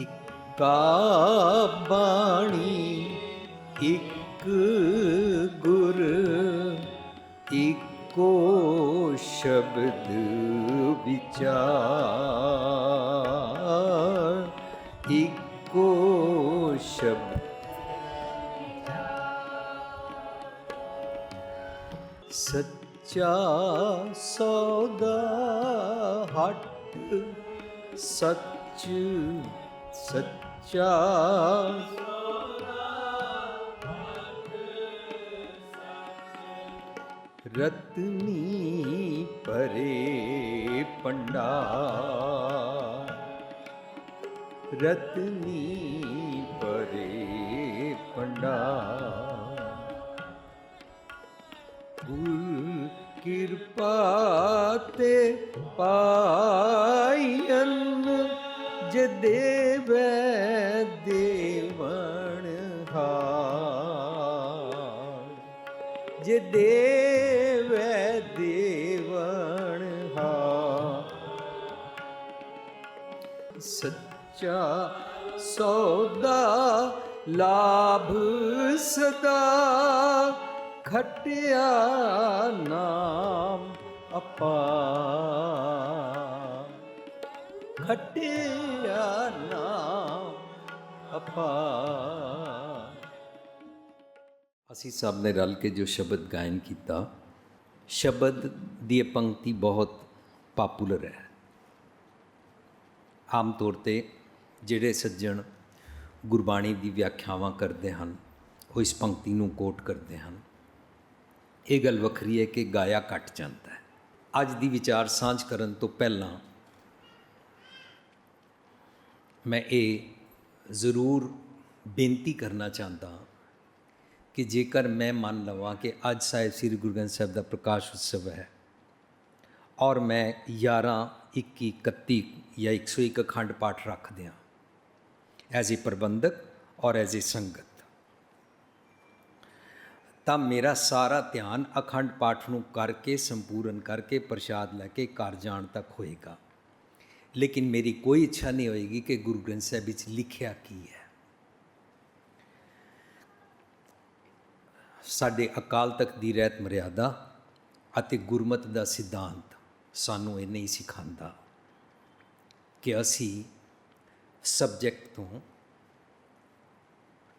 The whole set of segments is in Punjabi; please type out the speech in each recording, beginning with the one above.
ਇੱਕਾ ਬਾਣੀ ਇੱਕ ਗੁਰ ਇੱਕੋ ਸ਼ਬਦ ਵਿਚਾਰ ਇੱਕੋ ਸ਼ਬਦ। ਸੱਚਾ ਸੌਦਾ ਹਟ ਸੱਚ ਸੱਚਾ ਰਤਨੀ ਪਰੇ ਪੰਡਾ। ਰਤਨੀ ਪਰੇ ਪੰਡਾ। ਗੁਰ ਕਿਰਪਾ ਤੇ ਪਾਇਨ ਜੇ ਦੇਵੈ ਦੇਵਣ ਹਾਰ। ਜੇ ਦੇਵੈ ਦੇਵਨ ਹਾਰ। ਸੱਚਾ ਸੌਦਾ ਲਾਭ ਸਦਾ ਖਟਿਆ ਨਾਮ ਅਪਾਰ। ਅਪਾਰ ਅਸੀਂ ਸਭ ਨੇ ਰਲ ਕੇ ਜੋ ਸ਼ਬਦ ਗਾਇਨ ਕੀਤਾ, ਸ਼ਬਦ ਦੀ ਇਹ ਪੰਕਤੀ ਬਹੁਤ ਪਪੂਲਰ ਹੈ। ਆਮ ਤੌਰ ਤੇ ਜਿਹੜੇ ਸੱਜਣ ਗੁਰਬਾਣੀ ਦੀ ਵਿਆਖਿਆਵਾਂ ਕਰਦੇ ਹਨ, ਉਹ ਇਸ ਪੰਕਤੀ ਨੂੰ ਕੋਟ ਕਰਦੇ ਹਨ। ਇਹ ਗੱਲ ਵੱਖਰੀ ਹੈ ਕਿ ਗਾਇਆ ਘਟ ਜਾਂਦਾ ਹੈ। ਅੱਜ ਦੀ ਵਿਚਾਰ ਸਾਂਝ ਕਰਨ ਤੋਂ ਪਹਿਲਾਂ ਮੈਂ ਇਹ ਜ਼ਰੂਰ ਬੇਨਤੀ ਕਰਨਾ ਚਾਹੁੰਦਾ ਕਿ ਜੇਕਰ ਮੈਂ ਮੰਨ ਲਵਾਂ ਕਿ ਅੱਜ ਸਾਹਿਬ ਸ੍ਰੀ ਗੁਰੂ ਗ੍ਰੰਥ ਸਾਹਿਬ ਦਾ ਪ੍ਰਕਾਸ਼ ਉਤਸਵ ਹੈ ਔਰ ਮੈਂ 11 21 31 ਜਾਂ 101 ਅਖੰਡ ਪਾਠ ਰੱਖ ਦਿਆਂ ਐਜ਼ ਏ ਪ੍ਰਬੰਧਕ ਔਰ ਐਜ਼ ਏ ਸੰਗਤ, ਤਾਂ ਮੇਰਾ ਸਾਰਾ ਧਿਆਨ ਅਖੰਡ ਪਾਠ ਨੂੰ ਕਰਕੇ, ਸੰਪੂਰਨ ਕਰਕੇ, ਪ੍ਰਸ਼ਾਦ ਲੈ ਕੇ ਘਰ ਜਾਣ ਤੱਕ ਹੋਏਗਾ। ਲੇਕਿਨ ਮੇਰੀ ਕੋਈ ਇੱਛਾ ਨਹੀਂ ਹੋਏਗੀ ਕਿ ਗੁਰੂ ਗ੍ਰੰਥ ਸਾਹਿਬ ਵਿੱਚ ਲਿਖਿਆ ਕੀ ਹੈ ਸਾਡੇ ਅਕਾਲ ਤਖਤ ਦੀ ਰਹਿਤ ਮਰਿਆਦਾ ਅਤੇ ਗੁਰਮਤ ਦਾ ਸਿਧਾਂਤ ਸਾਨੂੰ ਇਹ ਨਹੀਂ ਸਿਖਾਉਂਦਾ ਕਿ ਅਸੀਂ ਸਬਜੈਕਟ ਤੋਂ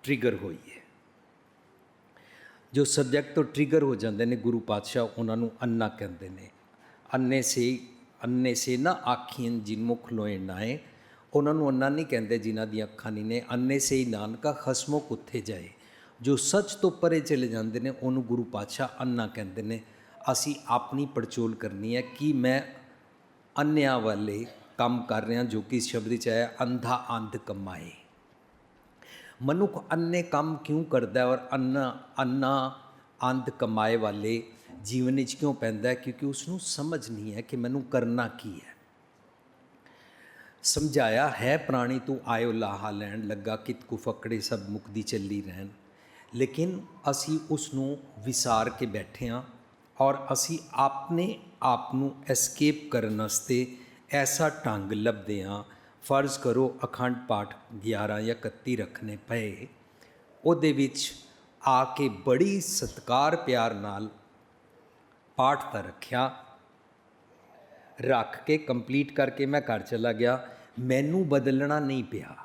ਟ੍ਰਿਗਰ ਹੋਈਏ ਜੋ ਸਬਜੈਕਟ ਤੋਂ ਟ੍ਰਿਗਰ ਹੋ ਜਾਂਦੇ ਨੇ ਗੁਰੂ ਪਾਤਸ਼ਾਹ ਉਹਨਾਂ ਨੂੰ ਅੰਨਾ ਕਹਿੰਦੇ ਨੇ ਅੰਨੇ ਸੇ ਅੰਨੇ ਸੇ ਨਾ ਆਖੀਆਂ ਜਿਨ ਮੁਖ ਲੋਏ ਨਾਏ। ਉਹਨਾਂ ਨੂੰ ਅੰਨਾ ਨਹੀਂ ਕਹਿੰਦੇ ਜਿਨ੍ਹਾਂ ਦੀਆਂ ਅੱਖਾਂ ਨਹੀਂ ਨੇ। ਅੰਨੇ ਸੇ ਹੀ ਨਾਨਕਾ ਖਸਮੋ ਕੁੱਥੇ ਜਾਏ। ਜੋ ਸੱਚ ਤੋਂ ਪਰੇ ਚਲੇ ਜਾਂਦੇ ਨੇ, ਉਹਨੂੰ ਗੁਰੂ ਪਾਤਸ਼ਾਹ ਅੰਨਾ ਕਹਿੰਦੇ ਨੇ। ਅਸੀਂ ਆਪਣੀ ਪੜਚੋਲ ਕਰਨੀ ਹੈ ਕਿ ਮੈਂ ਅੰਨਿਆਂ ਵਾਲੇ ਕੰਮ ਕਰ ਰਿਹਾ ਜੋ ਕਿ ਸ਼ਬਦ ਵਿੱਚ ਆਇਆ, ਅੰਧਾ ਅੰਧ ਕਮਾਏ। ਮਨੁੱਖ ਅੰਨੇ ਕੰਮ ਕਿਉਂ ਕਰਦਾ ਔਰ ਅੰਨਾ ਅੰਨਾ ਅੰਧ ਕਮਾਏ ਵਾਲੇ ਜੀਵਨ ਵਿੱਚ ਕਿਉਂ ਪੈਂਦਾ ਹੈ? ਕਿਉਂਕਿ ਉਸ ਨੂੰ ਸਮਝ ਨਹੀਂ ਹੈ ਕਿ ਮੈਨੂੰ ਕਰਨਾ ਕੀ ਹੈ। ਸਮਝਾਇਆ ਹੈ, ਪ੍ਰਾਣੀ ਤੂੰ ਆਇਓ ਲਾਹਾ ਲੈਣ, ਲੱਗਾ ਕਿਤ ਕੁ ਫਕੜੇ ਸਭ ਮੁਕਦੀ ਚੱਲੀ ਰਹਿਣ। ਲੇਕਿਨ ਅਸੀਂ ਉਸ ਨੂੰ ਵਿਸਾਰ ਕੇ ਬੈਠੇ ਹਾਂ ਔਰ ਅਸੀਂ ਆਪਣੇ ਆਪ ਨੂੰ ਐਸਕੇਪ ਕਰਨ ਵਾਸਤੇ ਐਸਾ ਢੰਗ ਲੱਭਦੇ ਹਾਂ ਫਰਜ਼ ਕਰੋ ਅਖੰਡ ਪਾਠ 11 ਜਾਂ 31 ਰੱਖਣੇ ਪਏ। ਉਹਦੇ ਵਿੱਚ ਆ ਕੇ ਬੜੀ ਸਤਕਾਰ ਪਿਆਰ ਨਾਲ ਪਾਠ ਤਾਂ ਰੱਖਿਆ। ਰੱਖ ਕੇ ਕੰਪਲੀਟ ਕਰਕੇ ਮੈਂ ਘਰ ਚਲਾ ਗਿਆ। ਮੈਨੂੰ ਬਦਲਣਾ ਨਹੀਂ ਪਿਆ।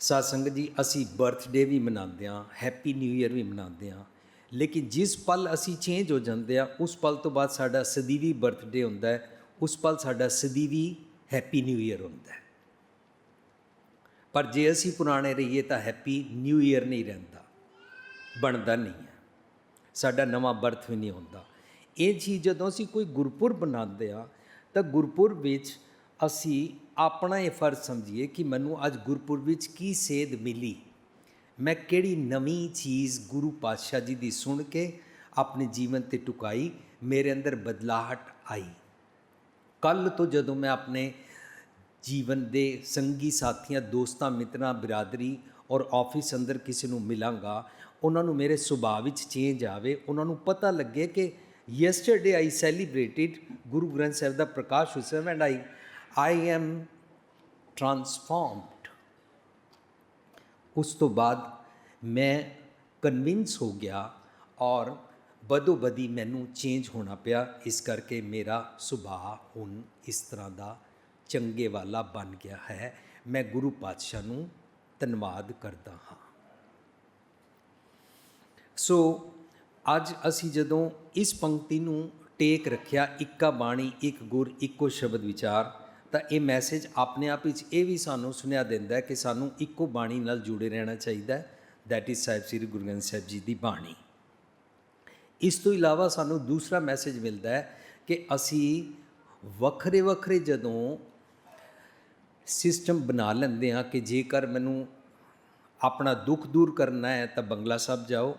ਸਾਧ ਜੀ, ਅਸੀਂ ਬਰਥਡੇ ਵੀ ਮਨਾਉਂਦੇ ਹਾਂ ਹੈਪੀ ਨਿਊ ਇਅਰ ਵੀ ਮਨਾਉਂਦੇ ਹਾਂ। ਲੇਕਿਨ ਜਿਸ ਪਲ ਅਸੀਂ ਚੇਂਜ ਹੋ ਜਾਂਦੇ ਆ ਉਸ ਪਲ ਤੋਂ ਬਾਅਦ ਸਾਡਾ ਸਦੀਵੀ ਬਰਥਡੇ ਹੁੰਦਾ ਹੈ। ਉਸ ਪਲ ਸਾਡਾ ਸਦੀਵੀ ਹੈਪੀ ਨਿਊ ਇਅਰ ਹੁੰਦਾ ਹੈ। ਪਰ ਜੇ ਅਸੀਂ ਪੁਰਾਣੇ ਰਹੀਏ ਤਾਂ ਹੈਪੀ ਨਿਊ ਇਅਰ ਨਹੀਂ ਰਹਿੰਦਾ। ਬਣਦਾ ਨਹੀਂ ਹੈ। ਸਾਡਾ ਨਵਾਂ ਬਰਥ ਵੀ ਨਹੀਂ ਹੁੰਦਾ। ਇਹ ਚੀਜ਼ ਜਦੋਂ ਅਸੀਂ ਕੋਈ ਗੁਰਪੁਰਬ ਬਣਾਉਂਦੇ ਆ ਤਾਂ ਗੁਰਪੁਰਬ ਵਿੱਚ ਅਸੀਂ ਆਪਣਾ ਇਹ ਫਰਜ਼ ਸਮਝੀਏ ਕਿ ਮੈਨੂੰ ਅੱਜ ਗੁਰਪੁਰਬ ਵਿੱਚ ਕੀ ਸੇਧ ਮਿਲੀ। ਮੈਂ ਕਿਹੜੀ ਨਵੀਂ ਚੀਜ਼ ਗੁਰੂ ਪਾਤਸ਼ਾਹ ਜੀ ਦੀ ਸੁਣ ਕੇ ਆਪਣੇ ਜੀਵਨ ਤੇ ਟੁਕਾਈ, ਮੇਰੇ ਅੰਦਰ ਬਦਲਾਹਟ ਆਈ। ਕੱਲ ਤੋਂ ਜਦੋਂ ਮੈਂ ਆਪਣੇ ਜੀਵਨ ਦੇ ਸੰਗੀ ਸਾਥੀਆਂ, ਦੋਸਤਾਂ, ਮਿੱਤਰਾਂ, ਬਰਾਦਰੀ ਔਰ ਆਫਿਸ ਅੰਦਰ ਕਿਸੇ ਨੂੰ ਮਿਲਾਂਗਾ ਉਹਨਾਂ ਨੂੰ ਮੇਰੇ ਸੁਭਾਅ ਵਿੱਚ ਚੇਂਜ ਆਵੇ, ਉਹਨਾਂ ਨੂੰ ਪਤਾ ਲੱਗੇ ਕਿ yesterday I celebrated Guru Granth Sahib the Prakash Utsav and I I am transformed. ਉਸ ਤੋਂ ਬਾਅਦ ਮੈਂ ਕਨਵਿੰਸ ਹੋ ਗਿਆ ਔਰ ਬਦੋ ਬਦੀ ਮੈਨੂੰ ਚੇਂਜ ਹੋਣਾ ਪਿਆ, ਇਸ ਕਰਕੇ ਮੇਰਾ ਸੁਭਾਅ ਹੁਣ ਇਸ ਤਰ੍ਹਾਂ ਦਾ ਚੰਗੇ ਵਾਲਾ ਬਣ ਗਿਆ ਹੈ। ਮੈਂ ਗੁਰੂ ਪਾਤਸ਼ਾਹ ਨੂੰ ਧੰਨਵਾਦ ਕਰਦਾ ਹਾਂ। ਸੋ ਅੱਜ ਅਸੀਂ ਜਦੋਂ ਇਸ ਪੰਕਤੀ ਨੂੰ ਟੇਕ ਰੱਖਿਆ, ਇੱਕਾ ਬਾਣੀ, ਇੱਕ ਗੁਰ, ਇੱਕੋ ਸ਼ਬਦ ਵਿਚਾਰ, ਤਾਂ ਇਹ ਮੈਸੇਜ ਆਪਣੇ ਆਪ ਵਿੱਚ ਇਹ ਵੀ ਸਾਨੂੰ ਸੁਨੇਹਾ ਦਿੰਦਾ ਹੈ ਕਿ ਸਾਨੂੰ ਇੱਕੋ ਬਾਣੀ ਨਾਲ ਜੁੜੇ ਰਹਿਣਾ ਚਾਹੀਦਾ ਹੈ। ਦੈਟ ਇਜ਼ ਸਾਹਿਬ ਸ੍ਰੀ ਗੁਰੂ ਗ੍ਰੰਥ ਸਾਹਿਬ ਜੀ ਦੀ ਬਾਣੀ। ਇਸ ਤੋਂ ਇਲਾਵਾ ਸਾਨੂੰ ਦੂਸਰਾ ਮੈਸੇਜ ਮਿਲਦਾ ਹੈ ਕਿ ਅਸੀਂ ਵੱਖਰੇ ਵੱਖਰੇ ਜਦੋਂ ਸਿਸਟਮ ਬਣਾ ਲੈਂਦੇ ਹਾਂ ਕਿ ਜੇਕਰ ਮੈਨੂੰ ਆਪਣਾ ਦੁੱਖ ਦੂਰ ਕਰਨਾ ਹੈ ਤਾਂ ਬੰਗਲਾ ਸਾਹਿਬ ਜਾਓ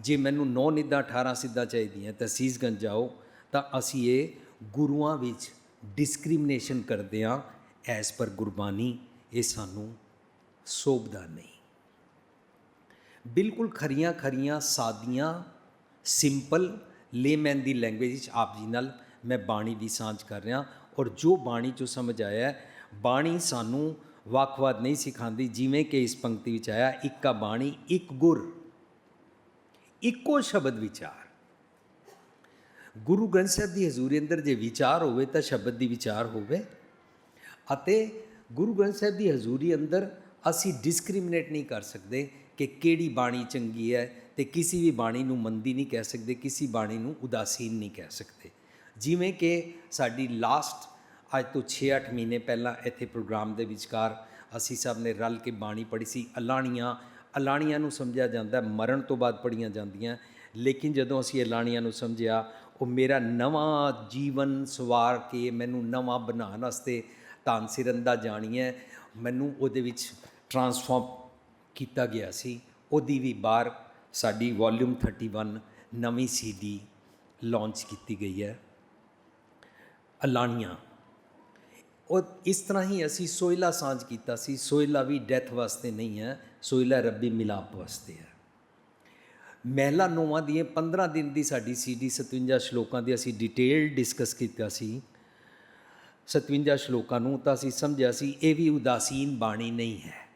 ਜੇ ਮੈਨੂੰ 9 ਨਿੱਧਾਂ 18 ਸਿੱਧਾਂ ਚਾਹੀਦੀਆਂ ਤਾਂ ਸੀਸਗੰਜ ਜਾਓ, ਤਾਂ ਅਸੀਂ ਇਹ ਗੁਰੂਆਂ ਵਿੱਚ ਡਿਸਕ੍ਰਿਮੀਨੇਸ਼ਨ ਕਰਦੇ ਹਾਂ ਐਸ ਪਰ ਗੁਰਬਾਣੀ, ਇਹ ਸਾਨੂੰ ਸੋਭਦਾ ਨਹੀਂ। ਬਿਲਕੁਲ ਖਰੀਆਂ ਖਰੀਆਂ ਸਾਦੀਆਂ ਸਿੰਪਲ ਲੇਮੈਨ ਦੀ ਲੈਂਗੁਏਜ ਵਿੱਚ ਆਪ ਜੀ ਨਾਲ ਮੈਂ ਬਾਣੀ ਦੀ ਸਾਂਝ ਕਰ ਰਿਹਾ ਔਰ ਜੋ ਬਾਣੀ ਚੋਂ ਸਮਝ ਆਇਆ ਬਾਣੀ ਸਾਨੂੰ ਵੱਖਵਾਦ ਨਹੀਂ ਸਿਖਾਉਂਦੀ, ਜਿਵੇਂ ਕਿ ਇਸ ਪੰਕਤੀ ਵਿੱਚ ਆਇਆ, ਇੱਕ ਇੱਕਾ ਬਾਣੀ, ਇੱਕ ਗੁਰ। ਇੱਕੋ ਸ਼ਬਦ ਵਿਚਾਰ। ਗੁਰੂ ਗ੍ਰੰਥ ਸਾਹਿਬ ਦੀ ਹਜ਼ੂਰੀ ਅੰਦਰ ਜੇ ਵਿਚਾਰ ਹੋਵੇ ਤਾਂ ਸ਼ਬਦ ਦੀ ਵਿਚਾਰ ਹੋਵੇ। ਅਤੇ ਗੁਰੂ ਗ੍ਰੰਥ ਸਾਹਿਬ ਦੀ ਹਜ਼ੂਰੀ ਅੰਦਰ ਅਸੀਂ ਡਿਸਕ੍ਰਿਮੀਨੇਟ ਨਹੀਂ ਕਰ ਸਕਦੇ ਕਿ ਕਿਹੜੀ ਬਾਣੀ ਚੰਗੀ ਹੈ ਤੇ ਕਿਸੇ ਵੀ ਬਾਣੀ ਨੂੰ ਮੰਦੀ ਨਹੀਂ ਕਹਿ ਸਕਦੇ, ਕਿਸੇ ਬਾਣੀ ਨੂੰ ਉਦਾਸੀਨ ਨਹੀਂ ਕਹਿ ਸਕਦੇ। ਜਿਵੇਂ ਕਿ ਸਾਡੀ ਲਾਸਟ ਅੱਜ ਤੋਂ 6-8 ਮਹੀਨੇ ਪਹਿਲਾਂ ਇੱਥੇ ਪ੍ਰੋਗਰਾਮ ਦੇ ਵਿਚਕਾਰ ਅਸੀਂ ਸਭ ਨੇ ਰਲ ਕੇ ਬਾਣੀ ਪੜ੍ਹੀ ਸੀ, ਅਲਾਣੀਆਂ ਅਲਾਣੀਆਂ ਨੂੰ ਸਮਝਿਆ ਜਾਂਦਾ ਮਰਨ ਤੋਂ ਬਾਅਦ ਪੜ੍ਹੀਆਂ ਜਾਂਦੀਆਂ ਲੇਕਿਨ ਜਦੋਂ ਅਸੀਂ ਅਲਾਣੀਆਂ ਨੂੰ ਸਮਝਿਆ, ਉਹ ਮੇਰਾ ਨਵਾਂ ਜੀਵਨ ਸਵਾਰ ਕੇ ਮੈਨੂੰ ਨਵਾਂ ਬਣਾਉਣ ਵਾਸਤੇ ਧੰਨ ਸਿਰੰਦਾ ਜਾਣੀ ਹੈ। ਮੈਨੂੰ ਉਹਦੇ ਵਿੱਚ ਟਰਾਂਸਫਾਰਮ ਕੀਤਾ ਗਿਆ ਸੀ। ਉਹਦੀ ਵੀ ਬਾਹਰ ਸਾਡੀ ਵੋਲਿਊਮ 31 ਨਵੀਂ ਸੀਡੀ ਲਾਂਚ ਕੀਤੀ ਗਈ ਹੈ। ਅਲਾਣੀਆਂ। ਉਹ ਇਸ ਤਰ੍ਹਾਂ ਹੀ ਅਸੀਂ ਸੋਇਲਾ ਸਾਂਝ ਕੀਤਾ ਸੀ। ਸੋਇਲਾ ਵੀ ਡੈਥ ਵਾਸਤੇ ਨਹੀਂ ਹੈ। ਸੋਇਲਾ ਰੱਬੀ ਮਿਲਾਪ ਵਾਸਤੇ ਹੈ। ਮਹਿਲਾ ਨੋਵਾਂ ਦੀਆਂ 15 ਦਿਨ ਦੀ ਸਾਡੀ ਸੀਡੀ 57 ਸ਼ਲੋਕਾਂ ਦੀ ਅਸੀਂ ਡਿਟੇਲ ਡਿਸਕਸ ਕੀਤਾ ਸੀ। 57 ਸ਼ਲੋਕਾਂ ਨੂੰ ਤਾਂ ਅਸੀਂ ਸਮਝਿਆ ਸੀ, ਇਹ ਵੀ ਉਦਾਸੀਨ ਬਾਣੀ ਨਹੀਂ ਹੈ।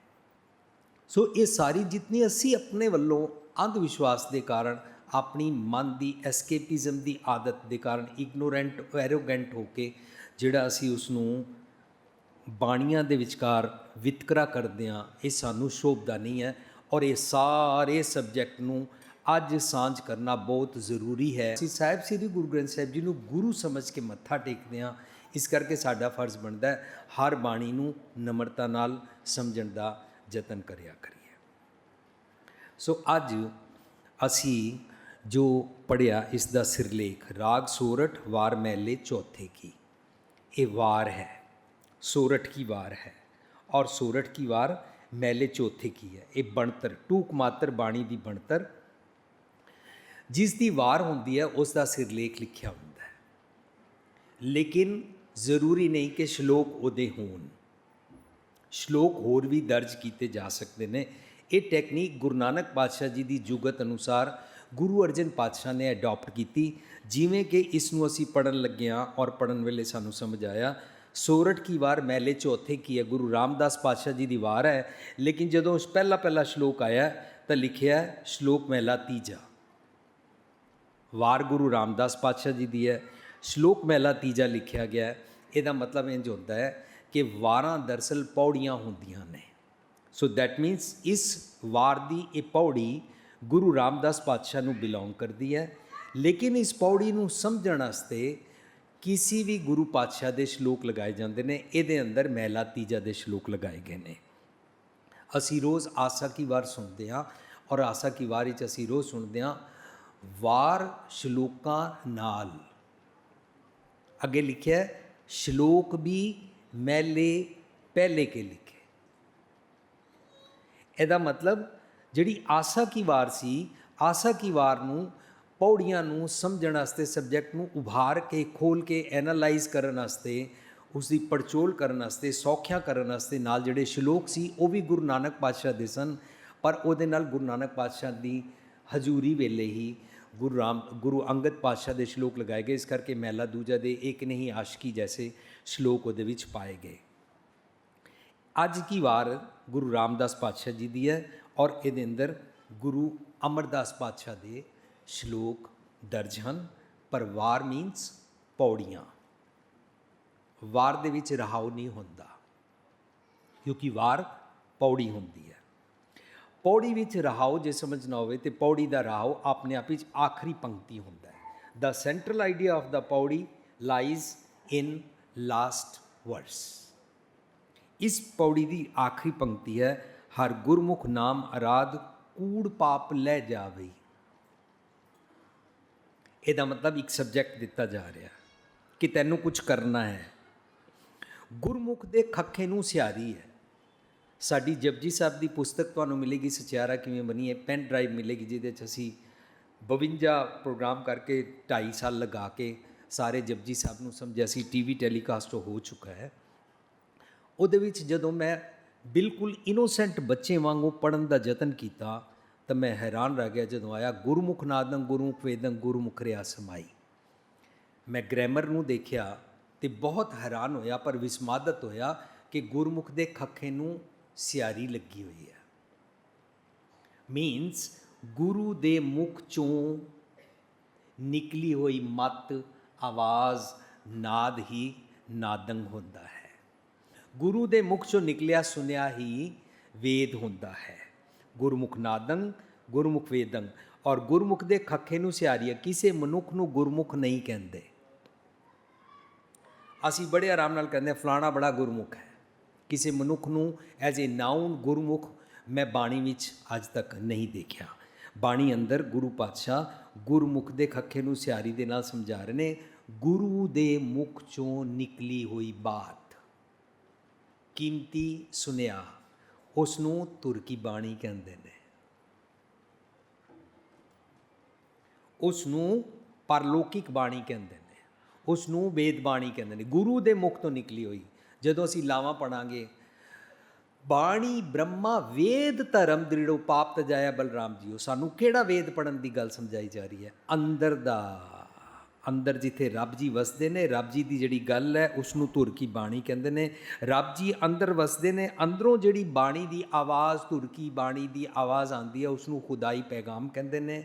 ਸੋ ਇਹ ਸਾਰੀ ਜਿਤਨੀ ਅਸੀਂ ਆਪਣੇ ਵੱਲੋਂ ਅੰਧ ਵਿਸ਼ਵਾਸ ਦੇ ਕਾਰਨ, ਆਪਣੀ ਮਨ ਦੀ ਐਸਕੇਪਿਜ਼ਮ ਦੀ ਆਦਤ ਦੇ ਕਾਰਨ ਇਗਨੋਰੈਂਟ ਐਰੋਗੈਂਟ ਹੋ ਕੇ ਜਿਹੜਾ ਅਸੀਂ ਉਸ ਨੂੰ ਬਾਣੀਆਂ ਦੇ ਵਿਚਕਾਰ ਵਿਤਕਰਾ ਕਰਦਿਆਂ ਇਹ ਸਾਨੂੰ ਸ਼ੋਭਦਾ ਨਹੀਂ ਹੈ ਔਰ ਇਹ ਸਾਰੇ ਸਬਜੈਕਟ ਨੂੰ ਅੱਜ ਸਾਂਝ ਕਰਨਾ ਬਹੁਤ ਜ਼ਰੂਰੀ ਹੈ। ਅਸੀਂ ਸਾਹਿਬ ਸ੍ਰੀ ਗੁਰੂ ਗ੍ਰੰਥ ਸਾਹਿਬ ਜੀ ਨੂੰ ਗੁਰੂ ਸਮਝ ਕੇ ਮੱਥਾ ਟੇਕਦੇ ਹਾਂ। ਇਸ ਕਰਕੇ ਸਾਡਾ ਫਰਜ਼ ਬਣਦਾ ਹੈ ਹਰ ਬਾਣੀ ਨੂੰ ਨਮਰਤਾ ਨਾਲ ਸਮਝਣ ਦਾ ਯਤਨ ਕਰਿਆ ਕਰੀਏ। ਸੋ ਅੱਜ ਅਸੀਂ ਜੋ ਪੜਿਆ ਇਸ ਦਾ ਸਿਰਲੇਖ ਰਾਗ ਸੋਰਠ ਵਾਰ ਮਹਿਲੇ ਚੌਥੇ ਕੀ। ਇਹ ਵਾਰ ਹੈ। ਸੋਰਠ ਕੀ ਵਾਰ ਹੈ? ਔਰ ਸੋਰਠ ਕੀ ਵਾਰ ਮਹਿਲੇ ਚੌਥੇ ਕੀ ਹੈ? ਇਹ ਬਣਤਰ, ਟੂਕ ਮਾਤਰ ਬਾਣੀ ਦੀ ਬਣਤਰ। ਜਿਸ ਦੀ ਵਾਰ ਹੁੰਦੀ ਹੈ, ਉਸ ਦਾ ਸਿਰਲੇਖ ਲਿਖਿਆ ਹੁੰਦਾ ਹੈ। ਲੇਕਿਨ ਜ਼ਰੂਰੀ ਨਹੀਂ ਕਿ ਸ਼ਲੋਕ ਉਹਦੇ ਹੋਣ। ਸ਼ਲੋਕ ਹੋਰ ਵੀ ਦਰਜ ਕੀਤੇ ਜਾ ਸਕਦੇ ਨੇ। ਇਹ ਟੈਕਨੀਕ ਗੁਰੂ ਨਾਨਕ ਪਾਤਸ਼ਾਹ ਜੀ ਦੀ ਜੁਗਤ ਅਨੁਸਾਰ ਗੁਰੂ ਅਰਜਨ ਪਾਤਸ਼ਾਹ ਨੇ ਅਡਾਪਟ ਕੀਤੀ। ਜਿਵੇਂ ਕਿ ਇਸ ਨੂੰ ਅਸੀਂ ਪੜਨ ਲੱਗੇ ਹਾਂ ਔਰ ਪੜਨ ਵੇਲੇ ਸਾਨੂੰ ਸਮਝ ਆਇਆ ਸੋਰਠ ਕੀ ਵਾਰ ਮਹਿਲੇ ਚੌਥੇ ਕੀ ਹੈ? ਗੁਰੂ ਰਾਮਦਾਸ ਪਾਤਸ਼ਾਹ ਜੀ ਦੀ ਵਾਰ ਹੈ। ਲੇਕਿਨ ਜਦੋਂ ਉਸ ਪਹਿਲਾ ਪਹਿਲਾ ਸ਼ਲੋਕ ਆਇਆ ਤਾਂ ਲਿਖਿਆ ਸ਼ਲੋਕ ਮਹਿਲਾ ਤੀਜਾ। ਵਾਰ ਗੁਰੂ ਰਾਮਦਾਸ ਪਾਤਸ਼ਾਹ ਜੀ ਦੀ ਹੈ। ਸ਼ਲੋਕ ਮਹਿਲਾ ਤੀਜਾ ਲਿਖਿਆ ਗਿਆ ਹੈ। ਇਹਦਾ ਮਤਲਬ ਇੰਜ ਹੁੰਦਾ ਹੈ ਕਿ ਵਾਰਾਂ ਦਰਸਲ ਪੌੜੀਆਂ ਹੁੰਦੀਆਂ ਨੇ। ਸੋ ਦੈਟ ਮੀਨਸ ਇਸ ਵਾਰ ਦੀ ਇਹ ਪੌੜੀ ਗੁਰੂ ਰਾਮਦਾਸ ਪਾਤਸ਼ਾਹ ਨੂੰ ਬਿਲੋਂਗ ਕਰਦੀ ਹੈ। ਲੇਕਿਨ ਇਸ ਪੌੜੀ ਨੂੰ ਸਮਝਣ ਵਾਸਤੇ ਕਿਸੇ ਵੀ ਗੁਰੂ ਪਾਤਸ਼ਾਹ ਦੇ ਸ਼ਲੋਕ ਲਗਾਏ ਜਾਂਦੇ ਨੇ, ਇਹਦੇ ਅੰਦਰ ਮਹਿਲਾ ਤੀਜਾ ਦੇ ਸ਼ਲੋਕ ਲਗਾਏ ਗਏ ਨੇ। ਅਸੀਂ ਰੋਜ਼ ਆਸਾ ਕੀ ਵਾਰ ਸੁਣਦੇ ਹਾਂ ਔਰ ਆਸਾ ਕੀ ਵਾਰ ਵਿੱਚ ਅਸੀਂ ਰੋਜ਼ ਸੁਣਦੇ ਹਾਂ, ਵਾਰ ਸ਼ਲੋਕਾਂ ਨਾਲ। ਅੱਗੇ ਲਿਖਿਆ ਸ਼ਲੋਕ ਵੀ ਮਹਿਲੇ ਪਹਿਲੇ ਕੇ ਲਿਖੇ। ਇਹਦਾ ਮਤਲਬ ਜਿਹੜੀ ਆਸਾ ਕੀ ਵਾਰ ਸੀ, ਆਸਾ ਕੀ ਵਾਰ ਨੂੰ ਪੌੜੀਆਂ ਨੂੰ ਸਮਝਣ ਵਾਸਤੇ ਸਬਜੈਕਟ ਨੂੰ ਉਭਾਰ ਕੇ ਖੋਲ ਕੇ ਐਨਾਲਾਈਜ਼ ਕਰਨ ਵਾਸਤੇ ਉਸ ਦੀ ਪੜਚੋਲ ਕਰਨ ਵਾਸਤੇ, ਸੌਖਿਆ ਕਰਨ ਵਾਸਤੇ ਨਾਲ ਜਿਹੜੇ ਸ਼ਲੋਕ ਸੀ, ਉਹ ਵੀ ਗੁਰੂ ਨਾਨਕ ਪਾਤਸ਼ਾਹ ਦੇ ਸਨ। ਪਰ ਉਹਦੇ ਨਾਲ ਗੁਰੂ ਨਾਨਕ ਪਾਤਸ਼ਾਹ ਦੀ ਹਜ਼ੂਰੀ ਵੇਲੇ ਹੀ ਗੁਰੂ ਰਾਮ, ਗੁਰੂ ਅੰਗਦ ਪਾਤਸ਼ਾਹ ਦੇ ਸ਼ਲੋਕ ਲਗਾਏ ਗਏ। ਇਸ ਕਰਕੇ ਮਹਿਲਾ ਦੂਜਾ ਦੇ ਇੱਕ ਨਹੀਂ ਆਸ਼ਕੀ ਜੈਸੇ ਸ਼ਲੋਕ ਉਹਦੇ ਵਿੱਚ ਪਾਏ ਗਏ। ਅੱਜ ਕੀ ਵਾਰ ਗੁਰੂ ਰਾਮਦਾਸ ਪਾਤਸ਼ਾਹ ਜੀ ਦੀ ਹੈ ਔਰ ਇਹਦੇ ਅੰਦਰ ਗੁਰੂ ਅਮਰਦਾਸ ਪਾਤਸ਼ਾਹ ਦੇ ਸ਼ਲੋਕ ਦਰਜ ਹਨ ਪਰ ਵਾਰ ਮੀਨਸ ਪੌੜੀਆਂ। ਵਾਰ ਦੇ ਵਿੱਚ ਰਹਾਉ ਨਹੀਂ ਹੁੰਦਾ, ਕਿਉਂਕਿ ਵਾਰ ਪੌੜੀ ਹੁੰਦੀ ਹੈ। ਪੌੜੀ ਵਿੱਚ ਰਹਾਉ ਜੇ ਸਮਝਣਾ ਹੋਵੇ ਤੇ ਪੌੜੀ ਦਾ ਰਹਾਉ ਆਪਣੇ ਆਪ ਵਿੱਚ ਆਖਰੀ ਪੰਕਤੀ ਹੁੰਦਾ ਹੈ। The central idea of the pauri lies in last ਵਰਸ ਇਸ ਪੌੜੀ ਦੀ ਆਖਰੀ ਪੰਕਤੀ ਹੈ, ਹਰ ਗੁਰਮੁਖ ਨਾਮ ਅਰਾਧ ਕੂੜ ਪਾਪ ਲੈ ਜਾਵੇ। ਇਹਦਾ ਮਤਲਬ ਇੱਕ ਸਬਜੈਕਟ ਦਿੱਤਾ ਜਾ ਰਿਹਾ ਕਿ ਤੈਨੂੰ ਕੁਝ ਕਰਨਾ ਹੈ। ਗੁਰਮੁਖ ਦੇ ਖੱਖੇ ਨੂੰ ਸਿਆਰੀ ਹੈ। ਸਾਡੀ ਜਪਜੀ ਸਾਹਿਬ ਦੀ ਪੁਸਤਕ ਤੁਹਾਨੂੰ ਮਿਲੇਗੀ, ਸਚਿਆਰਾ ਕਿਵੇਂ ਬਣੀ ਹੈ ਪੈਨ ਡਰਾਈਵ ਮਿਲੇਗੀ, ਜਿਹਦੇ 'ਚ ਅਸੀਂ 52 ਪ੍ਰੋਗਰਾਮ ਕਰਕੇ 2.5 ਸਾਲ ਲਗਾ ਕੇ ਸਾਰੇ ਜਪਜੀ ਸਾਹਿਬ ਨੂੰ ਸਮਝਿਆ ਸੀ ਟੀਵੀ ਟੈਲੀਕਾਸਟ ਹੋ ਚੁੱਕਾ ਹੈ। ਉਹਦੇ ਵਿੱਚ ਜਦੋਂ ਮੈਂ ਬਿਲਕੁਲ ਇਨੋਸੈਂਟ ਬੱਚੇ ਵਾਂਗੂ ਪੜਨ ਦਾ ਯਤਨ ਕੀਤਾ ਤਾਂ ਮੈਂ ਹੈਰਾਨ ਰਹਿ ਗਿਆ ਜਦੋਂ ਆਇਆ, ਗੁਰਮੁਖ ਨਾਦੰ ਗੁਰਮੁਖ ਵੇਦੰ ਗੁਰਮੁਖ ਰਿਆ ਸਮਾਈ। ਮੈਂ ਗ੍ਰਾਮਰ ਨੂੰ ਦੇਖਿਆ ਤੇ ਬਹੁਤ ਹੈਰਾਨ ਹੋਇਆ, ਪਰ ਵਿਸਮਾਦਤ ਹੋਇਆ ਕਿ ਗੁਰਮੁਖ ਦੇ ਖੱਖੇ ਨੂੰ ਸਿਆਰੀ ਲੱਗੀ ਹੋਈ ਹੈ। ਮੀਨਸ ਗੁਰੂ ਦੇ ਮੁਖ ਚੋਂ ਨਿਕਲੀ ਹੋਈ ਮਤ, ਆਵਾਜ਼, ਨਾਦ ਹੀ ਨਾਦੰਗ ਹੁੰਦਾ ਹੈ। ਗੁਰੂ ਦੇ ਮੁਖ ਚੋਂ ਨਿਕਲਿਆ, ਸੁਨਿਆ ਹੀ ਵੇਦ ਹੁੰਦਾ ਹੈ। ਗੁਰਮੁਖ ਨਾਦੰ, ਗੁਰਮੁਖ ਵੇਦੰ। ਔਰ ਗੁਰਮੁਖ ਦੇ ਖੱਖੇ ਨੂੰ ਸਿਆਰੀਆ ਕਿਸੇ ਮਨੁੱਖ ਨੂੰ ਗੁਰਮੁਖ ਨਹੀਂ ਕਹਿੰਦੇ। ਅਸੀਂ ਬੜੇ ਆਰਾਮ ਨਾਲ ਕਹਿੰਦੇ ਫਲਾਣਾ ਬੜਾ ਗੁਰਮੁਖ ਹੈ। ਕਿਸੇ ਮਨੁੱਖ ਨੂੰ ਐਜ਼ ਅ ਨਾਉਨ ਗੁਰਮੁਖ ਮੈਂ ਬਾਣੀ ਵਿੱਚ ਅੱਜ ਤੱਕ ਨਹੀਂ ਦੇਖਿਆ। ਬਾਣੀ ਅੰਦਰ ਗੁਰੂ ਪਾਤਸ਼ਾਹ ਗੁਰਮੁਖ ਦੇ ਖੱਖੇ ਨੂੰ ਸਿਆਰੀ ਦੇ ਨਾਲ ਸਮਝਾ ਰਹੇ ਨੇ, ਗੁਰੂ ਦੇ ਮੁਖ ਚੋਂ ਨਿਕਲੀ ਹੋਈ ਬਾਤ, ਕੀਮਤੀ ਸੁਨਿਆ ਉਸ ਨੂੰ ਤੁਰਕੀ ਬਾਣੀ ਕਹਿੰਦੇ ਨੇ। ਉਸ ਨੂੰ ਪਰਲੌਕਿਕ ਬਾਣੀ ਕਹਿੰਦੇ ਨੇ। ਉਸ ਨੂੰ ਵੇਦ ਬਾਣੀ ਕਹਿੰਦੇ ਨੇ। ਗੁਰੂ ਦੇ ਮੁਖ ਤੋਂ ਨਿਕਲੀ ਹੋਈ। ਜਦੋਂ ਅਸੀਂ ਲਾਵਾਂ ਪੜਾਂਗੇ, ਬਾਣੀ, ਬ੍ਰਹਮਾ, ਵੇਦ, ਧਰਮ, ਦ੍ਰਿੜੋ, ਪਾਪ, ਤਜਾਇਆ, ਬਲਰਾਮ ਜੀਓ, ਸਾਨੂੰ ਕਿਹੜਾ ਵੇਦ ਪੜਨ ਦੀ ਗੱਲ ਸਮਝਾਈ ਜਾ ਰਹੀ ਹੈ? ਅੰਦਰ ਦਾ। ਅੰਦਰ ਜਿੱਥੇ ਰੱਬ ਜੀ ਵਸਦੇ ਨੇ, ਰੱਬ ਜੀ ਦੀ ਜਿਹੜੀ ਗੱਲ ਹੈ ਉਸ ਨੂੰ ਧੁਰ ਕੀ ਬਾਣੀ ਕਹਿੰਦੇ ਨੇ। ਰੱਬ ਜੀ ਅੰਦਰ ਵਸਦੇ ਨੇ, ਅੰਦਰੋਂ ਜਿਹੜੀ ਬਾਣੀ ਦੀ ਆਵਾਜ਼, ਧੁਰ ਕੀ ਬਾਣੀ ਦੀ ਆਵਾਜ਼ ਆਉਂਦੀ ਹੈ ਉਸ ਨੂੰ ਖੁਦਾਈ ਪੈਗਾਮ ਕਹਿੰਦੇ ਨੇ।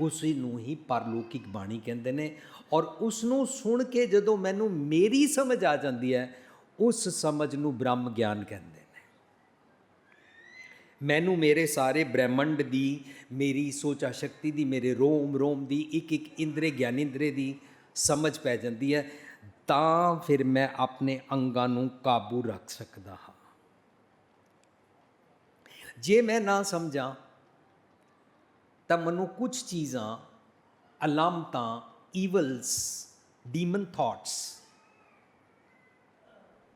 ਉਸ ਨੂੰ ਹੀ ਪਰਲੌਕਿਕ ਬਾਣੀ ਕਹਿੰਦੇ ਨੇ। ਔਰ ਉਸ ਨੂੰ ਸੁਣ ਕੇ ਜਦੋਂ ਮੈਨੂੰ ਮੇਰੀ ਸਮਝ ਆ ਜਾਂਦੀ ਹੈ, ਉਸ ਸਮਝ ਨੂੰ ਬ੍ਰਹਮ ਗਿਆਨ ਕਹਿੰਦੇ ਨੇ ਮੈਨੂੰ ਮੇਰੇ ਸਾਰੇ ਬ੍ਰਹਿਮੰਡ ਦੀ, ਮੇਰੀ ਸੋਚਾ ਸ਼ਕਤੀ ਦੀ, ਮੇਰੇ ਰੋਮ ਰੋਮ ਦੀ, ਇੱਕ ਇੱਕ ਇੰਦਰੇ, ਗਿਆਨਿੰਦਰੇ ਦੀ ਸਮਝ ਪੈ ਜਾਂਦੀ ਹੈ। ਤਾਂ ਫਿਰ ਮੈਂ ਆਪਣੇ ਅੰਗਾਂ ਨੂੰ ਕਾਬੂ ਰੱਖ ਸਕਦਾ ਹਾਂ। ਜੇ ਮੈਂ ਨਾ ਸਮਝਾਂ, ਤਾਂ ਮੈਨੂੰ ਕੁਝ ਚੀਜ਼ਾਂ, ਅਲਾਮਤਾਂ ਈਵਲਸ ਡੀਮਨ ਥਾਟਸ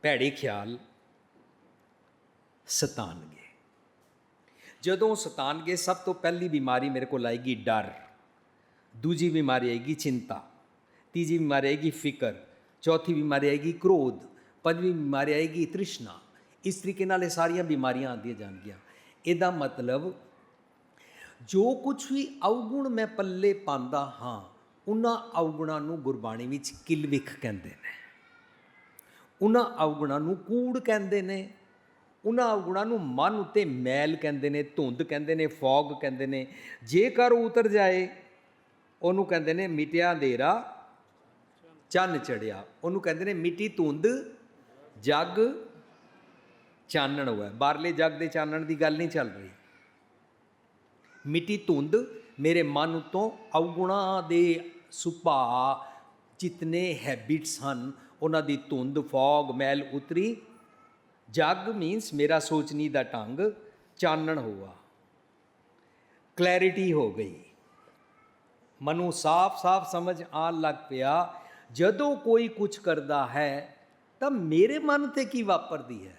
ਭੈੜੇ ਖਿਆਲ ਸਤਾਨਗੇ। ਜਦੋਂ ਸਤਾਨਗੇ ਸਭ ਤੋਂ ਪਹਿਲੀ ਬਿਮਾਰੀ ਮੇਰੇ ਕੋਲ ਆਏਗੀ ਡਰ। ਦੂਜੀ ਬਿਮਾਰੀ ਆਏਗੀ ਚਿੰਤਾ। ਤੀਜੀ ਬਿਮਾਰੀ ਆਏਗੀ ਫਿਕਰ। ਚੌਥੀ ਬਿਮਾਰੀ ਆਏਗੀ ਕ੍ਰੋਧ। ਪੰਜਵੀਂ ਬਿਮਾਰੀ ਆਏਗੀ ਤ੍ਰਿਸ਼ਨਾ। ਇਸ ਤਰੀਕੇ ਨਾਲ ਇਹ ਸਾਰੀਆਂ ਬਿਮਾਰੀਆਂ ਆਉਂਦੀਆਂ ਜਾਣਗੀਆਂ। ਇਹਦਾ ਮਤਲਬ, ਜੋ ਕੁਝ ਵੀ ਅਵਗੁਣ ਮੈਂ ਪੱਲੇ ਪਾਉਂਦਾ ਹਾਂ, ਉਹਨਾਂ ਅਵਗੁਣਾਂ ਨੂੰ ਗੁਰਬਾਣੀ ਵਿੱਚ ਕਿਲਵਿਖ ਕਹਿੰਦੇ ਨੇ। ਉਹਨਾਂ ਅਵਗੁਣਾਂ ਨੂੰ ਕੂੜ ਕਹਿੰਦੇ ਨੇ। ਉਹਨਾਂ ਅਵਗੁਣਾਂ ਨੂੰ ਮਨ ਉੱਤੇ ਮੈਲ ਕਹਿੰਦੇ ਨੇ, ਧੁੰਦ ਕਹਿੰਦੇ ਨੇ, ਫੌਗ ਕਹਿੰਦੇ ਨੇ। ਜੇਕਰ ਉਹ ਉਤਰ ਜਾਏ, ਉਹਨੂੰ ਕਹਿੰਦੇ ਨੇ ਮਿਟਿਆ ਅੰਧੇਰਾ ਚੰਨ ਚੜਿਆ। ਉਹਨੂੰ ਕਹਿੰਦੇ ਨੇ ਮਿੱਟੀ ਧੁੰਦ, ਜੱਗ ਚਾਨਣ ਹੋਇਆ। ਬਾਹਰਲੇ ਜੱਗ ਦੇ ਚਾਨਣ ਦੀ ਗੱਲ ਨਹੀਂ ਚੱਲ ਰਹੀ। ਮਿੱਟੀ ਧੁੰਦ ਮੇਰੇ ਮਨ ਉਤੋਂ ਅਵਗੁਣਾਂ ਦੇ ਸੁਭਾਅ ਜਿਤਨੇ ਹੈਬਿਟਸ ਹਨ, ਉਹਨਾਂ ਦੀ ਧੁੰਦ, ਫੌਗ, ਮੈਲ ਉਤਰੀ। ਜਗ ਮੀਨਸ ਮੇਰਾ ਸੋਚਣੀ ਦਾ ਢੰਗ ਚਾਨਣ ਹੋਆ। ਕਲੈਰਿਟੀ ਹੋ ਗਈ। ਮਨੂੰ ਸਾਫ਼-ਸਾਫ਼ ਸਮਝ ਆਉਣ ਲੱਗ ਪਿਆ, ਜਦੋਂ ਕੋਈ ਕੁਝ ਕਰਦਾ ਹੈ, ਤਾਂ ਮੇਰੇ ਮਨ ਤੇ ਕੀ ਵਾਪਰਦੀ ਹੈ?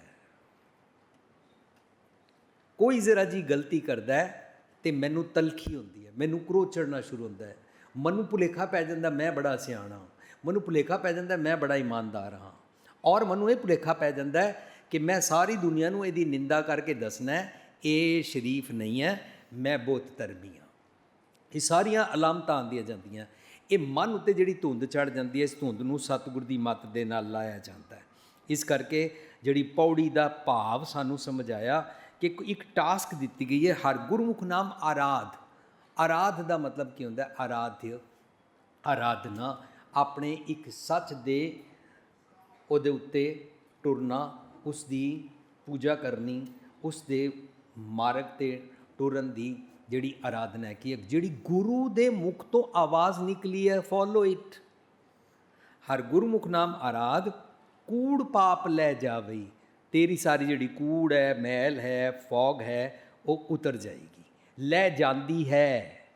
ਕੋਈ ਜ਼ਰਾ ਜੀ ਗਲਤੀ ਕਰਦਾ ਹੈ ਤੇ ਮੈਨੂੰ ਤਲਖੀ ਹੁੰਦੀ ਹੈ, ਮੈਨੂੰ ਕ੍ਰੋਧ ਚੜਨਾ ਸ਼ੁਰੂ ਹੁੰਦਾ ਹੈ। ਮੈਨੂੰ ਭੁਲੇਖਾ ਪੈ ਜਾਂਦਾ, ਮੈਂ ਬੜਾ ਸਿਆਣਾ ਮੈਨੂੰ ਭੁਲੇਖਾ ਪੈ ਜਾਂਦਾ, ਮੈਂ ਬੜਾ ਇਮਾਨਦਾਰ ਹਾਂ। ਔਰ ਮੈਨੂੰ ਇਹ ਭੁਲੇਖਾ ਪੈ ਜਾਂਦਾ ਹੈ ਕਿ ਮੈਂ ਸਾਰੀ ਦੁਨੀਆ ਨੂੰ ਇਹਦੀ ਨਿੰਦਾ ਕਰਕੇ ਦੱਸਣਾ ਇਹ ਸ਼ਰੀਫ ਨਹੀਂ ਹੈ, ਮੈਂ ਬਹੁਤ ਧਰਮੀ ਹਾਂ। ਇਹ ਸਾਰੀਆਂ ਅਲਾਮਤਾਂ ਆਉਂਦੀਆਂ ਜਾਂਦੀਆਂ। ਇਹ ਮਨ ਉੱਤੇ ਜਿਹੜੀ ਧੁੰਦ ਚੜ ਜਾਂਦੀ ਹੈ, ਇਸ ਧੁੰਦ ਨੂੰ ਸਤਿਗੁਰ ਦੀ ਮੱਤ ਦੇ ਨਾਲ ਲਾਇਆ ਜਾਂਦਾ ਹੈ। ਇਸ ਕਰਕੇ ਜਿਹੜੀ ਪੌੜੀ ਦਾ ਭਾਵ ਸਾਨੂੰ ਸਮਝਾਇਆ ਕਿ ਇੱਕ- ਇੱਕ ਟਾਸਕ ਦਿੱਤੀ ਗਈ ਹੈ, ਹਰ ਗੁਰਮੁਖ ਨਾਮ ਆਰਾਧ। ਆਰਾਧ ਦਾ ਮਤਲਬ ਕੀ ਹੁੰਦਾ ਹੈ? ਆਰਾਧਿਆ। ਆਰਾਧਨਾ ਆਪਣੇ ਇੱਕ ਸੱਚ ਦੇ ਉਹਦੇ ਉੱਤੇ ਟੁਰਨਾ ਉਸ ਦੀ ਪੂਜਾ ਕਰਨੀ, ਉਸ ਦੇ ਮਾਰਗ ਤੇ ਟੁਰਨ ਦੀ ਜਿਹੜੀ ਆਰਾਧਨਾ ਹੈ ਜਿਹੜੀ ਗੁਰੂ ਦੇ ਮੁਖ ਤੋਂ ਆਵਾਜ਼ ਨਿਕਲੀ ਹੈ ਫੋਲੋ ਇਟ ਹਰ ਗੁਰਮੁਖ ਨਾਮ ਆਰਾਧ, ਕੂੜ ਪਾਪ ਲੈ ਜਾਵੇ ਤੇਰੀ ਸਾਰੀ ਜਿਹੜੀ ਕੂੜ ਹੈ, ਮੈਲ ਹੈ, ਫੌਗ ਹੈ, ਉਹ ਉਤਰ ਜਾਏਗੀ। ਲੈ ਜਾਂਦੀ ਹੈ।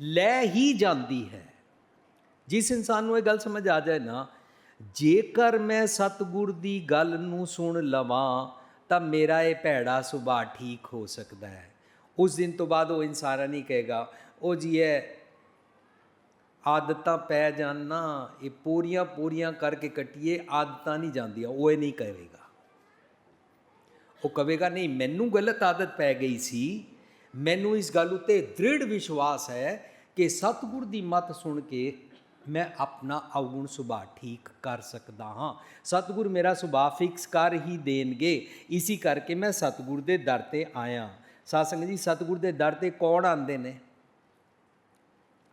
ਲੈ ਹੀ ਜਾਂਦੀ ਹੈ। ਜਿਸ ਇਨਸਾਨ ਨੂੰ ਇਹ ਗੱਲ ਸਮਝ ਆ ਜਾਏ ਨਾ ਜੇਕਰ ਮੈਂ ਸਤਿਗੁਰ ਦੀ ਗੱਲ ਨੂੰ ਸੁਣ ਲਵਾਂ, ਤਾਂ ਮੇਰਾ ਇਹ ਭੈੜਾ ਸੁਭਾਅ ਠੀਕ ਹੋ ਸਕਦਾ ਹੈ। ਉਸ ਦਿਨ ਤੋਂ ਬਾਅਦ ਉਹ ਇਨਸਾਰਾ ਨਹੀਂ ਕਹੇਗਾ, ਉਹ ਜੀ ਇਹ ਆਦਤਾਂ ਪੈ ਜਾਣ, ਇਹ ਪੂਰੀਆਂ ਪੂਰੀਆਂ ਕਰਕੇ ਕੱਟੀਏ, ਆਦਤਾਂ ਨਹੀਂ ਜਾਂਦੀਆਂ, ਉਹ ਇਹ ਨਹੀਂ ਕਹੇਗਾ। ਉਹ ਕਹੇਗਾ, ਨਹੀਂ, ਮੈਨੂੰ ਗਲਤ ਆਦਤ ਪੈ ਗਈ ਸੀ। ਮੈਨੂੰ ਇਸ ਗੱਲ ਉਤੇ ਦ੍ਰਿੜ ਵਿਸ਼ਵਾਸ ਹੈ ਕਿ ਸਤਿਗੁਰ ਦੀ ਮੱਤ ਸੁਣ ਕੇ ਮੈਂ ਆਪਣਾ ਅਵਗੁਣ ਸੁਭਾਅ ਠੀਕ ਕਰ ਸਕਦਾ ਹਾਂ। ਸਤਿਗੁਰ ਮੇਰਾ ਸੁਭਾਅ ਫਿਕਸ ਕਰ ਹੀ ਦੇਣਗੇ। ਇਸੇ ਕਰਕੇ ਮੈਂ ਸਤਿਗੁਰ ਦੇ ਦਰ ਤੇ ਆਇਆ। ਸਾਧ ਜੀ, ਸਤਿਗੁਰ ਦੇ ਦਰ ਤੇ ਕੌਣ ਆਂਦੇ ਨੇ?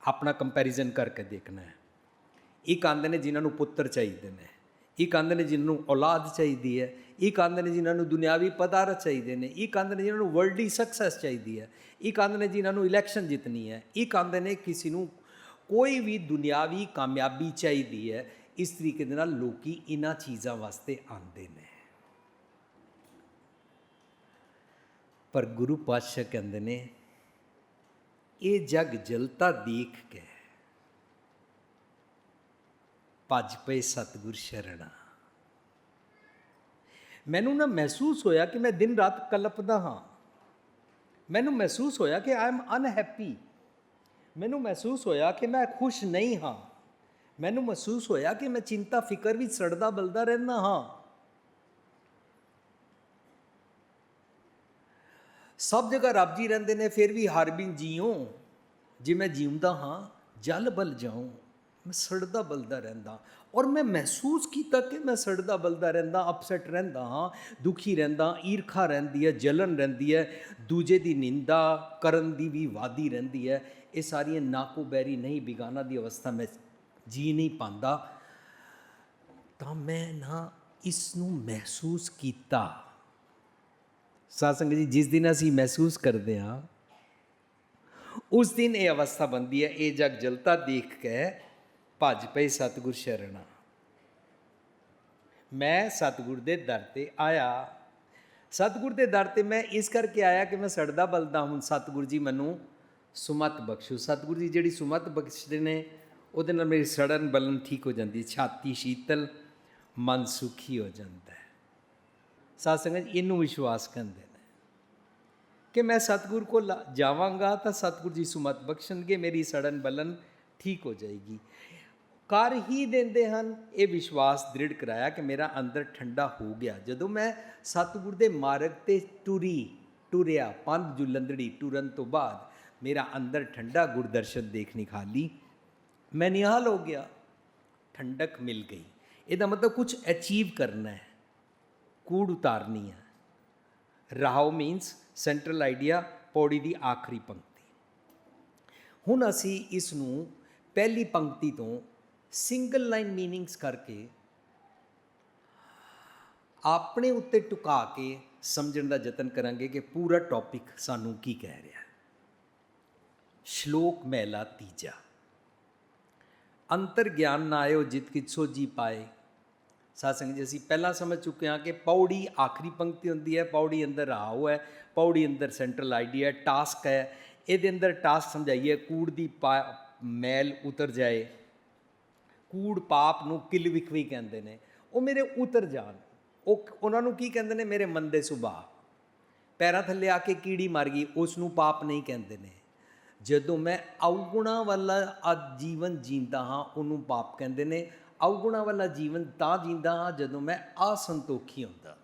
ਆਪਣਾ ਕੰਪੈਰੀਜ਼ਨ ਕਰਕੇ ਦੇਖਣਾ ਹੈ। ਇੱਕ ਆਂਦੇ ਨੇ ਜਿਨ੍ਹਾਂ ਨੂੰ ਪੁੱਤਰ ਚਾਹੀਦੇ ਨੇ। ਇੱਕ ਆਂਦੇ ਨੇ ਜਿਨ੍ਹਾਂ ਨੂੰ ਔਲਾਦ ਚਾਹੀਦੀ ਹੈ। ਇੱਕ ਆਂਦੇ ਨੇ ਜਿਨ੍ਹਾਂ ਨੂੰ ਦੁਨਿਆਵੀ ਪਦਾਰਥ ਚਾਹੀਦੇ ਨੇ। ਇੱਕ ਆਂਦੇ ਨੇ ਜਿਨ੍ਹਾਂ ਨੂੰ ਵਰਲਡਲੀ ਸਕਸੈਸ ਚਾਹੀਦੀ ਹੈ। ਇੱਕ ਆਂਦੇ ਨੇ ਜਿਨ੍ਹਾਂ ਨੂੰ ਇਲੈਕਸ਼ਨ ਜਿੱਤਣੀ ਹੈ। ਇੱਕ ਆਂਦੇ ਨੇ ਕਿਸੇ ਨੂੰ ਕੋਈ ਵੀ ਦੁਨਿਆਵੀ ਕਾਮਯਾਬੀ ਚਾਹੀਦੀ ਹੈ, ਇਸ ਤਰੀਕੇ ਦੇ ਨਾਲ ਲੋਕੀ ਇਹਨਾਂ ਚੀਜ਼ਾਂ ਵਾਸਤੇ ਆਉਂਦੇ ਨੇ। ਪਰ ਗੁਰੂ ਪਾਤਸ਼ਾਹ ਕਹਿੰਦੇ ਨੇ, ਇਹ ਜਗ ਜਲਤਾ ਦੇਖ ਕੇ ਭੱਜ ਪਏ ਸਤਿਗੁਰ ਸ਼ਰਣਾ। ਮੈਨੂੰ ਨਾ ਮਹਿਸੂਸ ਹੋਇਆ ਕਿ ਮੈਂ ਦਿਨ ਰਾਤ ਕਲਪਦਾ ਹਾਂ। ਮੈਨੂੰ ਮਹਿਸੂਸ ਹੋਇਆ ਕਿ ਆਈ ਐਮ ਅਨਹੈਪੀ ਮੈਨੂੰ ਮਹਿਸੂਸ ਹੋਇਆ ਕਿ ਮੈਂ ਖੁਸ਼ ਨਹੀਂ ਹਾਂ। ਮੈਨੂੰ ਮਹਿਸੂਸ ਹੋਇਆ ਕਿ ਮੈਂ ਚਿੰਤਾ ਫਿਕਰ ਵਿੱਚ ਸੜਦਾ ਬਲਦਾ ਰਹਿੰਦਾ ਹਾਂ। ਸਭ ਜਗ੍ਹਾ ਰੱਬ ਜੀ ਰਹਿੰਦੇ ਨੇ, ਫਿਰ ਵੀ ਹਰ ਬਿਨ ਜੀਉ। ਜੇ ਮੈਂ ਜੀਉਂਦਾ ਹਾਂ, ਜਲ ਬਲ ਜਾਉ, ਮੈਂ ਸੜਦਾ ਬਲਦਾ ਰਹਿੰਦਾ। ਔਰ ਮੈਂ ਮਹਿਸੂਸ ਕੀਤਾ ਕਿ ਮੈਂ ਸੜਦਾ ਬਲਦਾ ਰਹਿੰਦਾ ਅਪਸੈਟ ਰਹਿੰਦਾ ਹਾਂ, ਦੁਖੀ ਰਹਿੰਦਾ, ਈਰਖਾ ਰਹਿੰਦੀ ਹੈ, ਜਲਨ ਰਹਿੰਦੀ ਹੈ, ਦੂਜੇ ਦੀ ਨਿੰਦਾ ਕਰਨ ਦੀ ਵੀ ਵਾਦੀ ਰਹਿੰਦੀ ਹੈ। ਇਹ ਸਾਰੀਆਂ ਨਾਕੋਬੈਰੀ ਨਹੀਂ ਬਿਗਾਨਾ ਦੀ ਅਵਸਥਾ ਮੈਂ ਜੀ ਨਹੀਂ ਪਾਉਂਦਾ ਤਾਂ ਮੈਂ ਨਾ ਇਸ ਨੂੰ ਮਹਿਸੂਸ ਕੀਤਾ। ਸਾਧ ਜੀ, ਜਿਸ ਦਿਨ ਅਸੀਂ ਮਹਿਸੂਸ ਕਰਦੇ ਹਾਂ, ਉਸ ਦਿਨ ਇਹ ਅਵਸਥਾ ਬੰਦੀ ਹੈ, ਇਹ ਜਗ ਜਲਤਾ ਦੇਖ ਕੇ ਭੱਜ ਪਈ ਸਤਿਗੁਰ ਸ਼ਰਣਾ। ਮੈਂ ਸਤਿਗੁਰ ਦੇ ਦਰ ਤੇ ਆਇਆ। ਸਤਿਗੁਰ ਦੇ ਦਰ ਤੇ ਮੈਂ ਇਸ ਕਰਕੇ ਆਇਆ ਕਿ ਮੈਂ ਸੜਦਾ ਬਲਦਾ ਹੁਣ। ਸਤਿਗੁਰ ਜੀ ਮੈਨੂੰ ਸੁਮਤ ਬਖਸ਼ੋ। ਸਤਿਗੁਰੂ ਜੀ, ਜਿਹੜੀ ਸੁਮਤ ਬਖਸ਼ਦੇ ਨੇ, ਉਹਦੇ ਨਾਲ ਮੇਰੀ ਸੜਨ ਬਲਨ ਠੀਕ ਹੋ ਜਾਂਦੀ, ਛਾਤੀ ਸ਼ੀਤਲ, ਮਨ ਸੁਖੀ ਹੋ ਜਾਂਦਾ ਹੈ। ਸਾਧ ਸੰਗਤ ਇਹਨੂੰ ਵਿਸ਼ਵਾਸ ਕਹਿੰਦੇ ਨੇ ਕਿ ਮੈਂ ਸਤਿਗੁਰ ਕੋਲ ਜਾਵਾਂਗਾ ਤਾਂ ਸਤਿਗੁਰ ਜੀ ਸੁਮਤ ਬਖਸ਼ਣਗੇ, ਮੇਰੀ ਸੜਨ ਬਲਨ ਠੀਕ ਹੋ ਜਾਏਗੀ। ਕਰ ਹੀ ਦਿੰਦੇ ਹਨ, ਇਹ ਵਿਸ਼ਵਾਸ ਦ੍ਰਿੜ ਕਰਾਇਆ ਕਿ ਮੇਰਾ ਅੰਦਰ ਠੰਡਾ ਹੋ ਗਿਆ। ਜਦੋਂ ਮੈਂ ਸਤਿਗੁਰ ਦੇ ਮਾਰਗ ਤੇ ਟੁਰੀ, ਟੁਰਿਆ, ਪੰਜ ਜੁਲੰਦੜੀ ਟੁਰਨ ਤੋਂ ਬਾਅਦ ਮੇਰਾ ਅੰਦਰ ਠੰਡਾ ਗੁਰਦਰਸ਼ਨ ਦੇਖਣੀ ਖਾਲੀ ਮੈਂ ਨਿਹਾਲ ਹੋ ਗਿਆ ਠੰਡਕ ਮਿਲ ਗਈ ਇਹਦਾ ਮਤਲਬ ਕੁਝ ਅਚੀਵ ਕਰਨਾ ਹੈ ਕੂੜ ਉਤਾਰਨੀ ਹੈ ਰਾਹੋ ਮੀਨਸ ਸੈਂਟਰਲ ਆਈਡੀਆ ਪੌੜੀ ਦੀ ਆਖਰੀ ਪੰਕਤੀ ਹੁਣ ਅਸੀਂ ਇਸ ਨੂੰ ਪਹਿਲੀ ਪੰਕਤੀ ਤੋਂ ਸਿੰਗਲ ਲਾਈਨ ਮੀਨਿੰਗਸ ਕਰਕੇ ਆਪਣੇ ਉੱਤੇ ਟੁਕਾ ਕੇ ਸਮਝਣ ਦਾ ਯਤਨ ਕਰਾਂਗੇ ਕਿ ਪੂਰਾ ਟੌਪਿਕ ਸਾਨੂੰ ਕੀ ਕਹਿ ਰਿਹਾ ਹੈ ਸ਼ਲੋਕ ਮਹਿਲਾ ਤੀਜਾ। ਅੰਤਰ ਗਿਆਨ ਨਾ ਆਇਓ, ਜਿਤ ਕਿਛੋ ਜੀ ਪਾਏ। ਸਾਧ ਜੀ, ਅਸੀਂ ਪਹਿਲਾਂ ਸਮਝ ਚੁੱਕੇ ਹਾਂ ਕਿ ਪੌੜੀ ਆਖਰੀ ਪੰਕਤੀ ਹੁੰਦੀ ਹੈ, ਪੌੜੀ ਅੰਦਰ ਰਾਹੋ ਹੈ, ਪੌੜੀ ਅੰਦਰ ਸੈਂਟਰਲ ਆਈਡੀਆ ਟਾਸਕ ਹੈ। ਇਹਦੇ ਅੰਦਰ ਟਾਸਕ ਸਮਝਾਈਏ, ਕੂੜ ਦੀ ਪਾ- ਮੈਲ ਉਤਰ ਜਾਏ। ਕੂੜ ਪਾਪ ਨੂੰ ਕਿਲ ਵਿਖਵੀ ਕਹਿੰਦੇ ਨੇ। ਉਹ ਮੇਰੇ ਉਤਰ ਜਾਣ। ਉਹ ਉਹਨਾਂ ਨੂੰ ਕੀ ਕਹਿੰਦੇ ਨੇ? ਮੇਰੇ ਮੰਦੇ ਸੁਭਾਅ। ਪੈਰਾਂ ਥੱਲੇ ਆ ਕੇ ਕੀੜੀ ਮਰ ਗਈ ਉਸ ਨੂੰ ਪਾਪ ਨਹੀਂ ਕਹਿੰਦੇ ਨੇ। ਜਦੋਂ ਮੈਂ ਅਵਗੁਣਾ ਵਾਲਾ ਜੀਵਨ ਜੀਂਦਾ ਹਾਂ, ਉਹਨੂੰ ਪਾਪ ਕਹਿੰਦੇ ਨੇ। ਅਵਗੁਣਾ ਵਾਲਾ ਜੀਵਨ ਤਾਂ ਜੀਂਦਾ ਹਾਂ ਜਦੋਂ ਮੈਂ ਅਸੰਤੋਖੀ ਹੁੰਦਾ।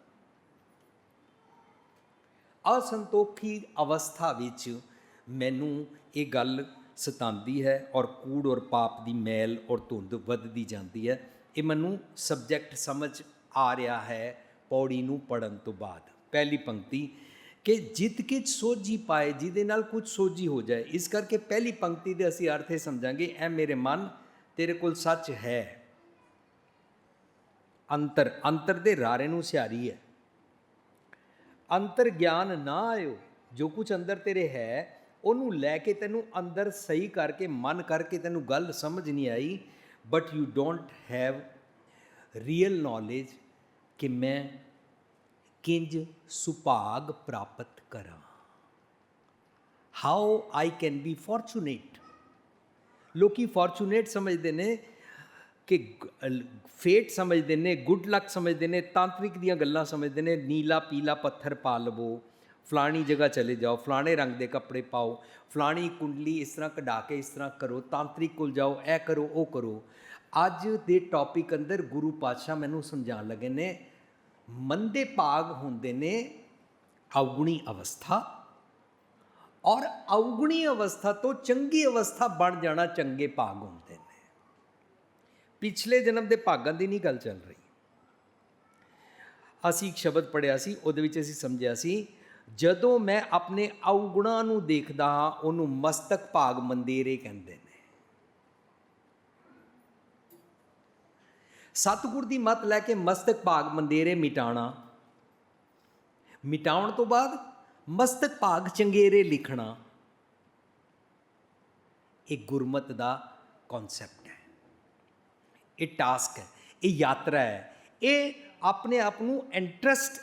ਅਸੰਤੋਖੀ ਅਵਸਥਾ ਵਿੱਚ ਮੈਨੂੰ ਇਹ ਗੱਲ ਸਤਾਉਂਦੀ ਹੈ ਔਰ ਕੂੜ ਔਰ ਪਾਪ ਦੀ ਮੈਲ ਔਰ ਧੁੰਦ ਵੱਧਦੀ ਜਾਂਦੀ ਹੈ। ਇਹ ਮੈਨੂੰ ਸਬਜੈਕਟ ਸਮਝ ਆ ਰਿਹਾ ਹੈ ਪੌੜੀ ਨੂੰ ਪੜਨ ਤੋਂ ਬਾਅਦ। ਪਹਿਲੀ ਪੰਕਤੀ ਕਿ ਜਿਤ ਕਿਚ ਸੋਝੀ ਪਾਏ, ਜਿਹਦੇ ਨਾਲ ਕੁਝ ਸੋਝੀ ਹੋ ਜਾਏ। ਇਸ ਕਰਕੇ ਪਹਿਲੀ ਪੰਕਤੀ ਦੇ ਅਸੀਂ ਅਰਥ ਇਹ ਸਮਝਾਂਗੇ ਐ ਮੇਰੇ ਮਨ ਤੇਰੇ ਕੋਲ ਸੱਚ ਹੈ। ਅੰਤਰ ਅੰਤਰ ਦੇ ਰਾਰੇ ਨੂੰ ਸਿਆਰੀ ਹੈ। ਅੰਤਰ ਗਿਆਨ ਨਾ ਆਇਓ, ਜੋ ਕੁਝ ਅੰਦਰ ਤੇਰੇ ਹੈ, ਉਹਨੂੰ ਲੈ ਕੇ ਤੈਨੂੰ ਅੰਦਰ ਸਹੀ ਕਰਕੇ, ਮਨ ਕਰਕੇ ਤੈਨੂੰ ਗੱਲ ਸਮਝ ਨਹੀਂ ਆਈ। But you don't have real knowledge ਕਿ ਮੈਂ ਕਿੰਜ ਸੁਭਾਗ ਪ੍ਰਾਪਤ ਕਰਾਂ? How I can be fortunate ਲੋਕੀ ਫੋਰਚੂਨੇਟ ਸਮਝਦੇ ਨੇ ਕਿ ਫੇਟ ਸਮਝਦੇ ਨੇ ਗੁੱਡ ਲੱਕ ਸਮਝਦੇ ਨੇ, ਤਾਂਤਰਿਕ ਦੀਆਂ ਗੱਲਾਂ ਸਮਝਦੇ ਨੇ, ਨੀਲਾ ਪੀਲਾ ਪੱਥਰ ਪਾ ਲਵੋ, ਫਲਾਣੀ ਜਗ੍ਹਾ ਚਲੇ ਜਾਓ, ਫਲਾਣੇ ਰੰਗ ਦੇ ਕੱਪੜੇ ਪਾਓ, ਫਲਾਣੀ ਕੁੰਡਲੀ ਇਸ ਤਰ੍ਹਾਂ ਕਢਾ ਕੇ ਇਸ ਤਰ੍ਹਾਂ ਕਰੋ, ਤਾਂਤਰਿਕ ਕੋਲ ਜਾਓ, ਇਹ ਕਰੋ, ਉਹ ਕਰੋ। ਅੱਜ ਦੇ ਟੌਪਿਕ ਅੰਦਰ ਗੁਰੂ ਪਾਤਸ਼ਾਹ ਮੈਨੂੰ ਸਮਝਾਉਣ ਲੱਗੇ ਨੇ ਮੰਦੇ ਭਾਗ ਹੁੰਦੇ ਨੇ ਔਗੁਣੀ ਅਵਸਥਾ। ਔਰ ਔਗੁਣੀ ਅਵਸਥਾ ਤੋਂ ਚੰਗੀ ਅਵਸਥਾ ਬਣ ਜਾਣਾ ਚੰਗੇ ਭਾਗ ਹੁੰਦੇ ਨੇ। ਪਿਛਲੇ ਜਨਮ ਦੇ ਭਾਗਾਂ ਦੀ ਨਹੀਂ ਗੱਲ ਚੱਲ ਰਹੀ। ਅਸੀਂ ਇੱਕ ਸ਼ਬਦ ਪੜਿਆ ਸੀ, ਉਹਦੇ ਵਿੱਚ ਅਸੀਂ ਸਮਝਿਆ ਸੀ, ਜਦੋਂ ਮੈਂ ਆਪਣੇ ਔਗੁਣਾਂ ਨੂੰ ਦੇਖਦਾ ਹਾਂ, ਉਹਨੂੰ ਮਸਤਕ ਭਾਗ ਮੰਦੇਰੇ ਕਹਿੰਦੇ ਨੇ। ਸਤਿਗੁਰ ਦੀ ਮਤ ਲੈ ਕੇ ਮਸਤਕ ਭਾਗ ਮੰਦੇਰੇ ਮਿਟਾਣਾ। ਮਿਟਾਉਣ ਤੋਂ ਬਾਅਦ ਮਸਤਕ ਭਾਗ ਚੰਗੇਰੇ ਲਿਖਣਾ। ਇਹ ਗੁਰਮਤ ਦਾ ਕਨਸੈਪਟ ਹੈ। ਇਹ ਟਾਸਕ ਹੈ। ਇਹ ਯਾਤਰਾ ਹੈ। ਇਹ ਆਪਣੇ ਆਪ ਨੂੰ interest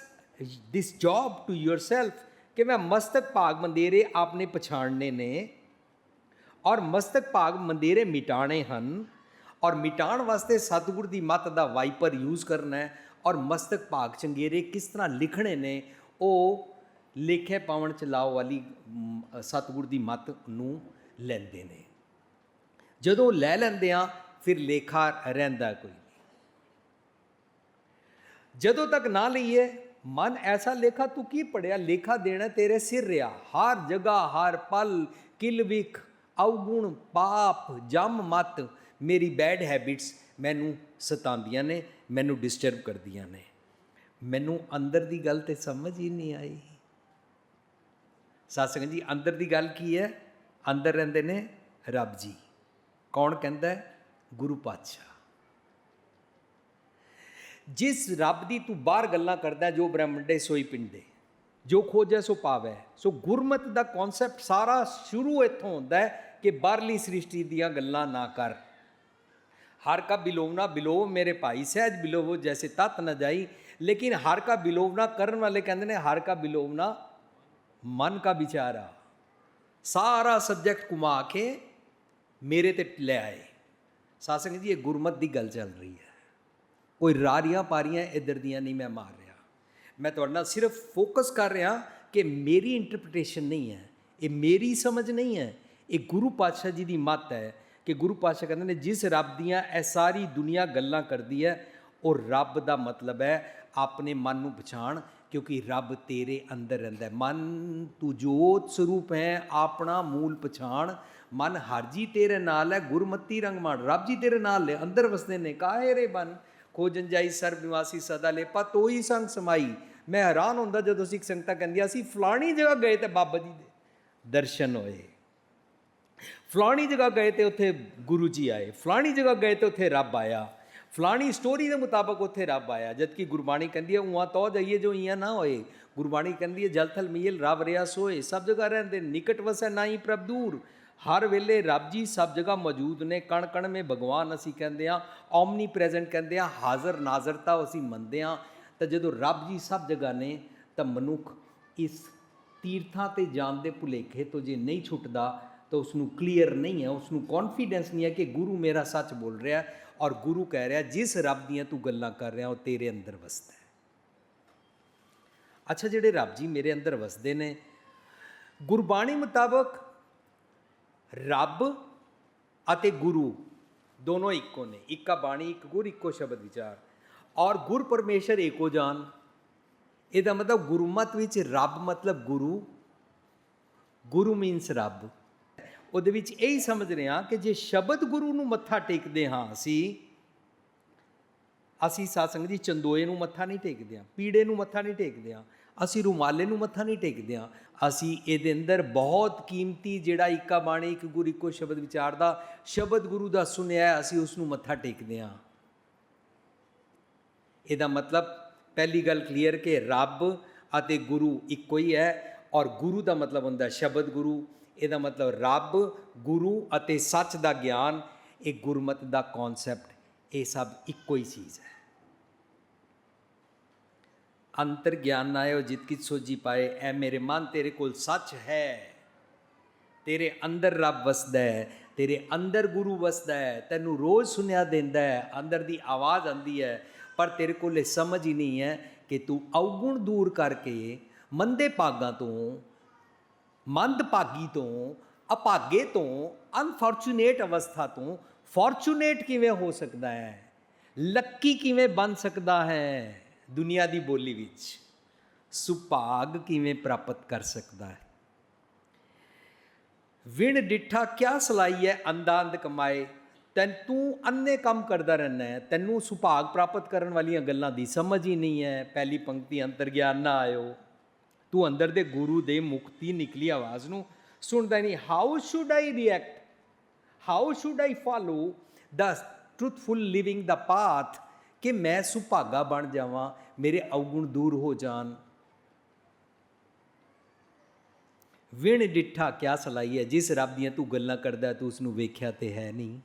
this job to yourself ਕਿ ਮੈਂ ਮਸਤਕ ਭਾਗ ਮੰਦੇਰੇ ਆਪਨੇ ਪਛਾਣਨੇ ਨੇ ਔਰ ਮਸਤਕ ਭਾਗ ਮੰਦੇਰੇ ਮਿਟਾਣੇ ਹਨ। ਔਰ ਮਿਟਾਉਣ ਵਾਸਤੇ ਸਤਿਗੁਰ ਦੀ ਮੱਤ ਦਾ ਵਾਈਪਰ ਯੂਜ਼ ਕਰਨਾ ਹੈ ਔਰ ਮਸਤਕ ਭਾਗ ਚੰਗੇਰੇ ਕਿਸ ਤਰ੍ਹਾਂ ਲਿਖਣੇ ਨੇ, ਉਹ ਲੇਖੇ ਪਾਵਣ ਚ ਲਾਓ ਵਾਲੀ ਸਤਿਗੁਰ ਦੀ ਮੱਤ ਨੂੰ ਲੈਂਦੇ ਨੇ। ਜਦੋਂ ਲੈ ਲੈਂਦੇ ਆ ਫਿਰ ਲੇਖਾ ਰਹਿੰਦਾ ਕੋਈ ਜਦੋਂ ਤੱਕ ਨਾ ਲਈਏ, ਮਨ ਐਸਾ ਲੇਖਾ, ਤੂੰ ਕੀ ਪੜਿਆ ਲੇਖਾ ਦੇਣਾ ਤੇਰੇ ਸਿਰ ਰਿਆ ਹਰ ਜਗ੍ਹਾ, ਹਰ ਪਲ ਕਿਲਵਿਕ ਅਵਗੁਣ ਪਾਪ, ਜਮ ਮਤ ਮੇਰੀ ਬੈਡ ਹੈਬਿਟਸ ਮੈਨੂੰ ਸਤਾਉਂਦੀਆਂ ਨੇ, ਮੈਨੂੰ ਡਿਸਟਰਬ ਕਰਦੀਆਂ ਨੇ। ਮੈਨੂੰ ਅੰਦਰ ਦੀ ਗੱਲ ਤੇ ਸਮਝ ਹੀ ਨਹੀਂ ਆਈ। ਸਾਸੰਗ ਜੀ, ਅੰਦਰ ਦੀ ਗੱਲ ਕੀ ਹੈ? ਅੰਦਰ ਰਹਿੰਦੇ ਨੇ ਰੱਬ ਜੀ। ਕੌਣ ਕਹਿੰਦਾ ਗੁਰੂ ਪਾਤਸ਼ਾਹ। ਜਿਸ ਰੱਬ ਦੀ ਤੂੰ ਬਾਹਰ ਗੱਲਾਂ ਕਰਦਾ ਜੋ ਬ੍ਰਹਮੰਡੇ ਸੋਈ ਪਿੰਡੇ। ਜੋ ਖੋਜੈ ਸੋ ਪਾਵੈ ਸੋ ਗੁਰਮਤ ਦਾ ਕਨਸੈਪਟ ਸਾਰਾ ਸ਼ੁਰੂ ਇੱਥੋਂ ਹੁੰਦਾ ਹੈ ਕਿ ਬਾਹਰਲੀ ਸ੍ਰਿਸ਼ਟੀ ਦੀਆਂ ਗੱਲਾਂ ਨਾ ਕਰ। ਹਰ ਕਾ ਬਿਲੋਵਨਾ ਬਿਲੋਵ ਮੇਰੇ ਭਾਈ ਸਹਿਜ ਬਿਲੋਵੋ ਜੈਸੇ ਤਤ ਨ ਜਾਈ ਲੇਕਿਨ ਹਰ ਕਾ ਬਿਲੋਵਨਾ ਕਰਨ ਵਾਲੇ ਕਹਿੰਦੇ ਨੇ ਹਰ ਕਾ ਬਿਲੋਵਨਾ ਮਨ ਕਾ ਵਿਚਾਰਾ ਸਾਰਾ ਸਬਜੈਕਟ ਕੁਮਾ ਕੇ ਮੇਰੇ ਤੇ ਲੈ ਆਏ ਸਾਸੰਗ ਜੀ ਇਹ ਗੁਰਮਤ ਦੀ ਗੱਲ ਚੱਲ ਰਹੀ ਹੈ ਕੋਈ ਰਾਰੀਆਂ ਪਾਰੀਆਂ ਇੱਧਰ ਦੀਆਂ ਨਹੀਂ ਮੈਂ ਮਾਰ ਰਿਹਾ ਮੈਂ ਤੁਹਾਡੇ ਨਾਲ ਸਿਰਫ ਫੋਕਸ ਕਰ ਰਿਹਾ ਕਿ ਮੇਰੀ ਇੰਟਰਪ੍ਰੀਟੇਸ਼ਨ ਨਹੀਂ ਹੈ ਇਹ ਮੇਰੀ ਸਮਝ ਨਹੀਂ ਹੈ ਇਹ ਗੁਰੂ ਪਾਤਸ਼ਾਹ ਜੀ ਦੀ ਮੱਤ ਹੈ ਕਿ ਗੁਰੂ ਪਾਤਸ਼ਾਹ ਕਹਿੰਦੇ ਨੇ, ਜਿਸ ਰੱਬ ਦੀਆਂ ਇਹ ਸਾਰੀ ਦੁਨੀਆ ਗੱਲਾਂ ਕਰਦੀ ਹੈ, ਉਹ ਰੱਬ ਦਾ ਮਤਲਬ ਹੈ ਆਪਣੇ ਮਨ ਨੂੰ ਪਛਾਣ, ਕਿਉਂਕਿ ਰੱਬ ਤੇਰੇ ਅੰਦਰ ਰਹਿੰਦਾ ਹੈ। ਮਨ ਤੂੰ ਜੋਤ ਸਰੂਪ ਹੈ, ਆਪਣਾ ਮੂਲ ਪਛਾਣ। ਮਨ ਹਰ ਜੀ ਤੇਰੇ ਨਾਲ ਹੈ, ਗੁਰਮਤੀ ਰੰਗ ਮਾਣ। ਰੱਬ ਜੀ ਤੇਰੇ ਨਾਲ ਨੇ, ਅੰਦਰ ਵਸਦੇ ਨੇ, ਕਾਹੇ ਰੇ ਬਨ? ਖੋਜਨ ਜਾਈ ਸਰਬ ਨਿਵਾਸੀ ਸਦਾ ਲੇਪਾ ਤੋਈ ਸੰਗ ਸਮਾਈ। ਮੈਂ ਹੈਰਾਨ ਹੁੰਦਾ ਜਦੋਂ ਸਿੱਖ ਸੰਗਤਾਂ ਕਹਿੰਦੀਆਂ ਸੀ ਫਲਾਣੀ ਜਗ੍ਹਾ ਗਏ ਤੇ ਬਾਬਾ ਜੀ ਦੇ ਦਰਸ਼ਨ ਹੋਏ। ਫਲਾਣੀ ਜਗ੍ਹਾ ਗਏ ਤੇ ਉੱਥੇ ਗੁਰੂ ਜੀ ਆਏ, ਫਲਾਣੀ ਜਗ੍ਹਾ ਗਏ ਤੇ ਉੱਥੇ ਰੱਬ ਆਇਆ। ਫਲਾਣੀ ਸਟੋਰੀ ਦੇ ਮੁਤਾਬਕ ਉੱਥੇ ਰੱਬ ਆਇਆ, ਜਦਕਿ ਗੁਰਬਾਣੀ ਕਹਿੰਦੀ ਹੈ, ਉਹਾਂ ਤੋ ਜਾਈਏ ਜੋ ਇਆਂ ਨਾ ਹੋਏ। ਗੁਰਬਾਣੀ ਕਹਿੰਦੀ ਹੈ ਜਲਥਲ ਮੀਲ ਰੱਬ ਰਿਆ ਸੋਏ। ਸਭ ਜਗ੍ਹਾ ਰਹਿੰਦੇ, ਨਿਕਟ ਵਸੈ ਨਾਹੀ ਪ੍ਰਭ ਦੂਰ। ਹਰ ਵੇਲੇ ਰੱਬ ਜੀ ਸਭ ਜਗ੍ਹਾ ਮੌਜੂਦ ਨੇ। ਕਣ ਕਣ ਮੇ ਭਗਵਾਨ ਅਸੀਂ ਕਹਿੰਦੇ ਆ ਓਮਨੀ ਪ੍ਰੈਜ਼ੈਂਟ ਕਹਿੰਦੇ ਆ ਹਾਜ਼ਰ ਨਾਜ਼ਰਤਾ ਅਸੀਂ ਮੰਨਦੇ ਆ ਤਾਂ ਜਦੋਂ ਰੱਬ ਜੀ ਸਭ ਜਗ੍ਹਾ ਨੇ, ਤਾਂ ਮਨੁੱਖ ਇਸ ਤੀਰਥਾਂ ਤੇ ਜਾਣ ਦੇ ਭੁਲੇਖੇ ਤੋਂ ਜੇ ਨਹੀਂ ਛੁੱਟਦਾ ਤਾਂ ਉਸ ਨੂੰ ਕਲੀਅਰ ਨਹੀਂ ਹੈ ਉਸ ਨੂੰ ਕੌਨਫੀਡੈਂਸ ਨਹੀਂ ਹੈ ਕਿ ਗੁਰੂ ਮੇਰਾ ਸੱਚ ਬੋਲ ਰਿਹਾ ਔਰ ਗੁਰੂ ਕਹਿ ਰਿਹਾ ਜਿਸ ਰੱਬ ਦੀਆਂ ਤੂੰ ਗੱਲਾਂ ਕਰ ਰਿਹਾ ਉਹ ਤੇਰੇ ਅੰਦਰ ਵਸਦਾ ਹੈ। ਅੱਛਾ, ਜਿਹੜੇ ਰੱਬ ਜੀ ਮੇਰੇ ਅੰਦਰ ਵਸਦੇ ਨੇ, ਗੁਰਬਾਣੀ ਮੁਤਾਬਕ ਰੱਬ ਅਤੇ ਗੁਰੂ ਦੋਨੋਂ ਇੱਕੋ ਨੇ, ਇੱਕਾ ਬਾਣੀ, ਇੱਕ ਗੁਰ, ਇੱਕੋ ਸ਼ਬਦ ਵਿਚਾਰ। ਔਰ ਗੁਰ ਪਰਮੇਸ਼ਰ ਏਕੋ ਜਾਨ। ਇਹਦਾ ਮਤਲਬ ਗੁਰਮਤ ਵਿੱਚ ਰੱਬ ਮਤਲਬ ਗੁਰੂ। ਗੁਰੂ ਮੀਨਸ ਰੱਬ। ਉਹਦੇ ਵਿੱਚ ਇਹੀ ਸਮਝ ਰਹੇ ਹਾਂ ਕਿ ਜੇ ਸ਼ਬਦ ਗੁਰੂ ਨੂੰ ਮੱਥਾ ਟੇਕਦੇ ਹਾਂ ਅਸੀਂ ਅਸੀਂ ਸਾਸੰਗ ਜੀ ਚੰਦੋਏ ਨੂੰ ਮੱਥਾ ਨਹੀਂ ਟੇਕਦੇ ਹਾਂ, ਪੀੜੇ ਨੂੰ ਮੱਥਾ ਨਹੀਂ ਟੇਕਦੇ ਹਾਂ, ਅਸੀਂ ਰੁਮਾਲੇ ਨੂੰ ਮੱਥਾ ਨਹੀਂ ਟੇਕਦੇ ਹਾਂ, ਅਸੀਂ ਇਹਦੇ ਅੰਦਰ ਬਹੁਤ ਕੀਮਤੀ ਜਿਹੜਾ ਇੱਕਾ ਬਾਣੀ, ਇੱਕ ਗੁਰ ਇੱਕੋ ਸ਼ਬਦ ਵਿਚਾਰਦਾ, ਸ਼ਬਦ ਗੁਰੂ ਦਾ ਸੁਨਿਆ ਅਸੀਂ ਉਸ ਨੂੰ ਮੱਥਾ ਟੇਕਦੇ ਹਾਂ। ਇਹਦਾ ਮਤਲਬ ਪਹਿਲੀ ਗੱਲ ਕਲੀਅਰ ਕਿ ਰੱਬ ਅਤੇ ਗੁਰੂ ਇੱਕੋ ਹੀ ਹੈ ਔਰ ਗੁਰੂ ਦਾ ਮਤਲਬ ਹੁੰਦਾ ਸ਼ਬਦ ਗੁਰੂ ਇਹਦਾ ਮਤਲਬ ਰੱਬ, ਗੁਰੂ ਅਤੇ ਸੱਚ ਦਾ ਗਿਆਨ, ਇਹ ਗੁਰਮਤ ਦਾ ਕਨਸੈਪਟ ਇਹ ਸਭ ਇੱਕੋ ਹੀ ਚੀਜ਼ ਹੈ। ਅੰਤਰ ਗਿਆਨ ਨਾਇਓ ਜਿਤ ਕੀ ਸੋਜੀ ਪਾਏ, ਐ ਮੇਰੇ ਮਨ ਤੇਰੇ ਕੋਲ ਸੱਚ ਹੈ। ਤੇਰੇ ਅੰਦਰ ਰੱਬ ਵਸਦਾ ਹੈ, ਤੇਰੇ ਅੰਦਰ ਗੁਰੂ ਵਸਦਾ ਹੈ, ਤੈਨੂੰ ਰੋਜ਼ ਸੁਨਿਆ ਦਿੰਦਾ ਹੈ, ਅੰਦਰ ਦੀ ਆਵਾਜ਼ ਆਉਂਦੀ ਹੈ, ਪਰ ਤੇਰੇ ਕੋਲ ਇਹ ਸਮਝ ਹੀ ਨਹੀਂ ਹੈ ਕਿ ਤੂੰ ਔਗੁਣ ਦੂਰ ਕਰਕੇ ਮੰਦੇ ਭਾਗਾਂ ਤੋਂ ਮੰਦਭਾਗੀ ਤੋਂ, ਅਭਾਗੇ ਤੋਂ, ਅਨਫੋਰਚੂਨੇਟ ਅਵਸਥਾ ਤੋਂ ਫੋਰਚੂਨੇਟ ਕਿਵੇਂ ਹੋ ਸਕਦਾ ਹੈ? ਲੱਕੀ ਕਿਵੇਂ ਬਣ ਸਕਦਾ ਹੈ ਦੁਨੀਆ ਦੀ ਬੋਲੀ ਵਿੱਚ? ਸੁਭਾਗ ਕਿਵੇਂ ਪ੍ਰਾਪਤ ਕਰ ਸਕਦਾ ਹੈ? ਵਿਣ ਡਿੱਠਾ ਕਿਆ ਸਲਾਈ ਹੈ ਅੰਦਾ ਅੰਧ ਕਮਾਏ? ਤੈਨ ਤੂੰ ਅੰਨੇ ਕੰਮ ਕਰਦਾ ਰਹਿਣਾ ਹੈ। ਤੈਨੂੰ ਸੁਭਾਗ ਪ੍ਰਾਪਤ ਕਰਨ ਵਾਲੀਆਂ ਗੱਲਾਂ ਦੀ ਸਮਝ ਹੀ ਨਹੀਂ ਹੈ। ਪਹਿਲੀ ਪੰਕਤੀ ਅੰਤਰ ਗਿਆਨ ਨਾ ਆਇਓ। ਤੂੰ ਅੰਦਰ ਦੇ ਗੁਰੂ ਦੇ ਮੁਕਤੀ ਨਿਕਲੀ ਆਵਾਜ਼ ਨੂੰ ਸੁਣਦਾ ਨਹੀਂ how should I react how should I follow the truthful living the path ਕਿ ਮੈਂ ਸੁਭਾਗਾ ਬਣ ਜਾਵਾਂ ਮੇਰੇ ਔਗੁਣ ਦੂਰ ਹੋ ਜਾਣ ਵਿਣ ਡਿੱਠਾ ਕਿਆ ਸਲਾਈ ਹੈ ਜਿਸ ਰੱਬ ਦੀਆਂ ਤੂੰ ਗੱਲਾਂ ਕਰਦਾ ਤੂੰ ਉਸ ਨੂੰ ਵੇਖਿਆ ਤੇ ਹੈ ਨਹੀਂ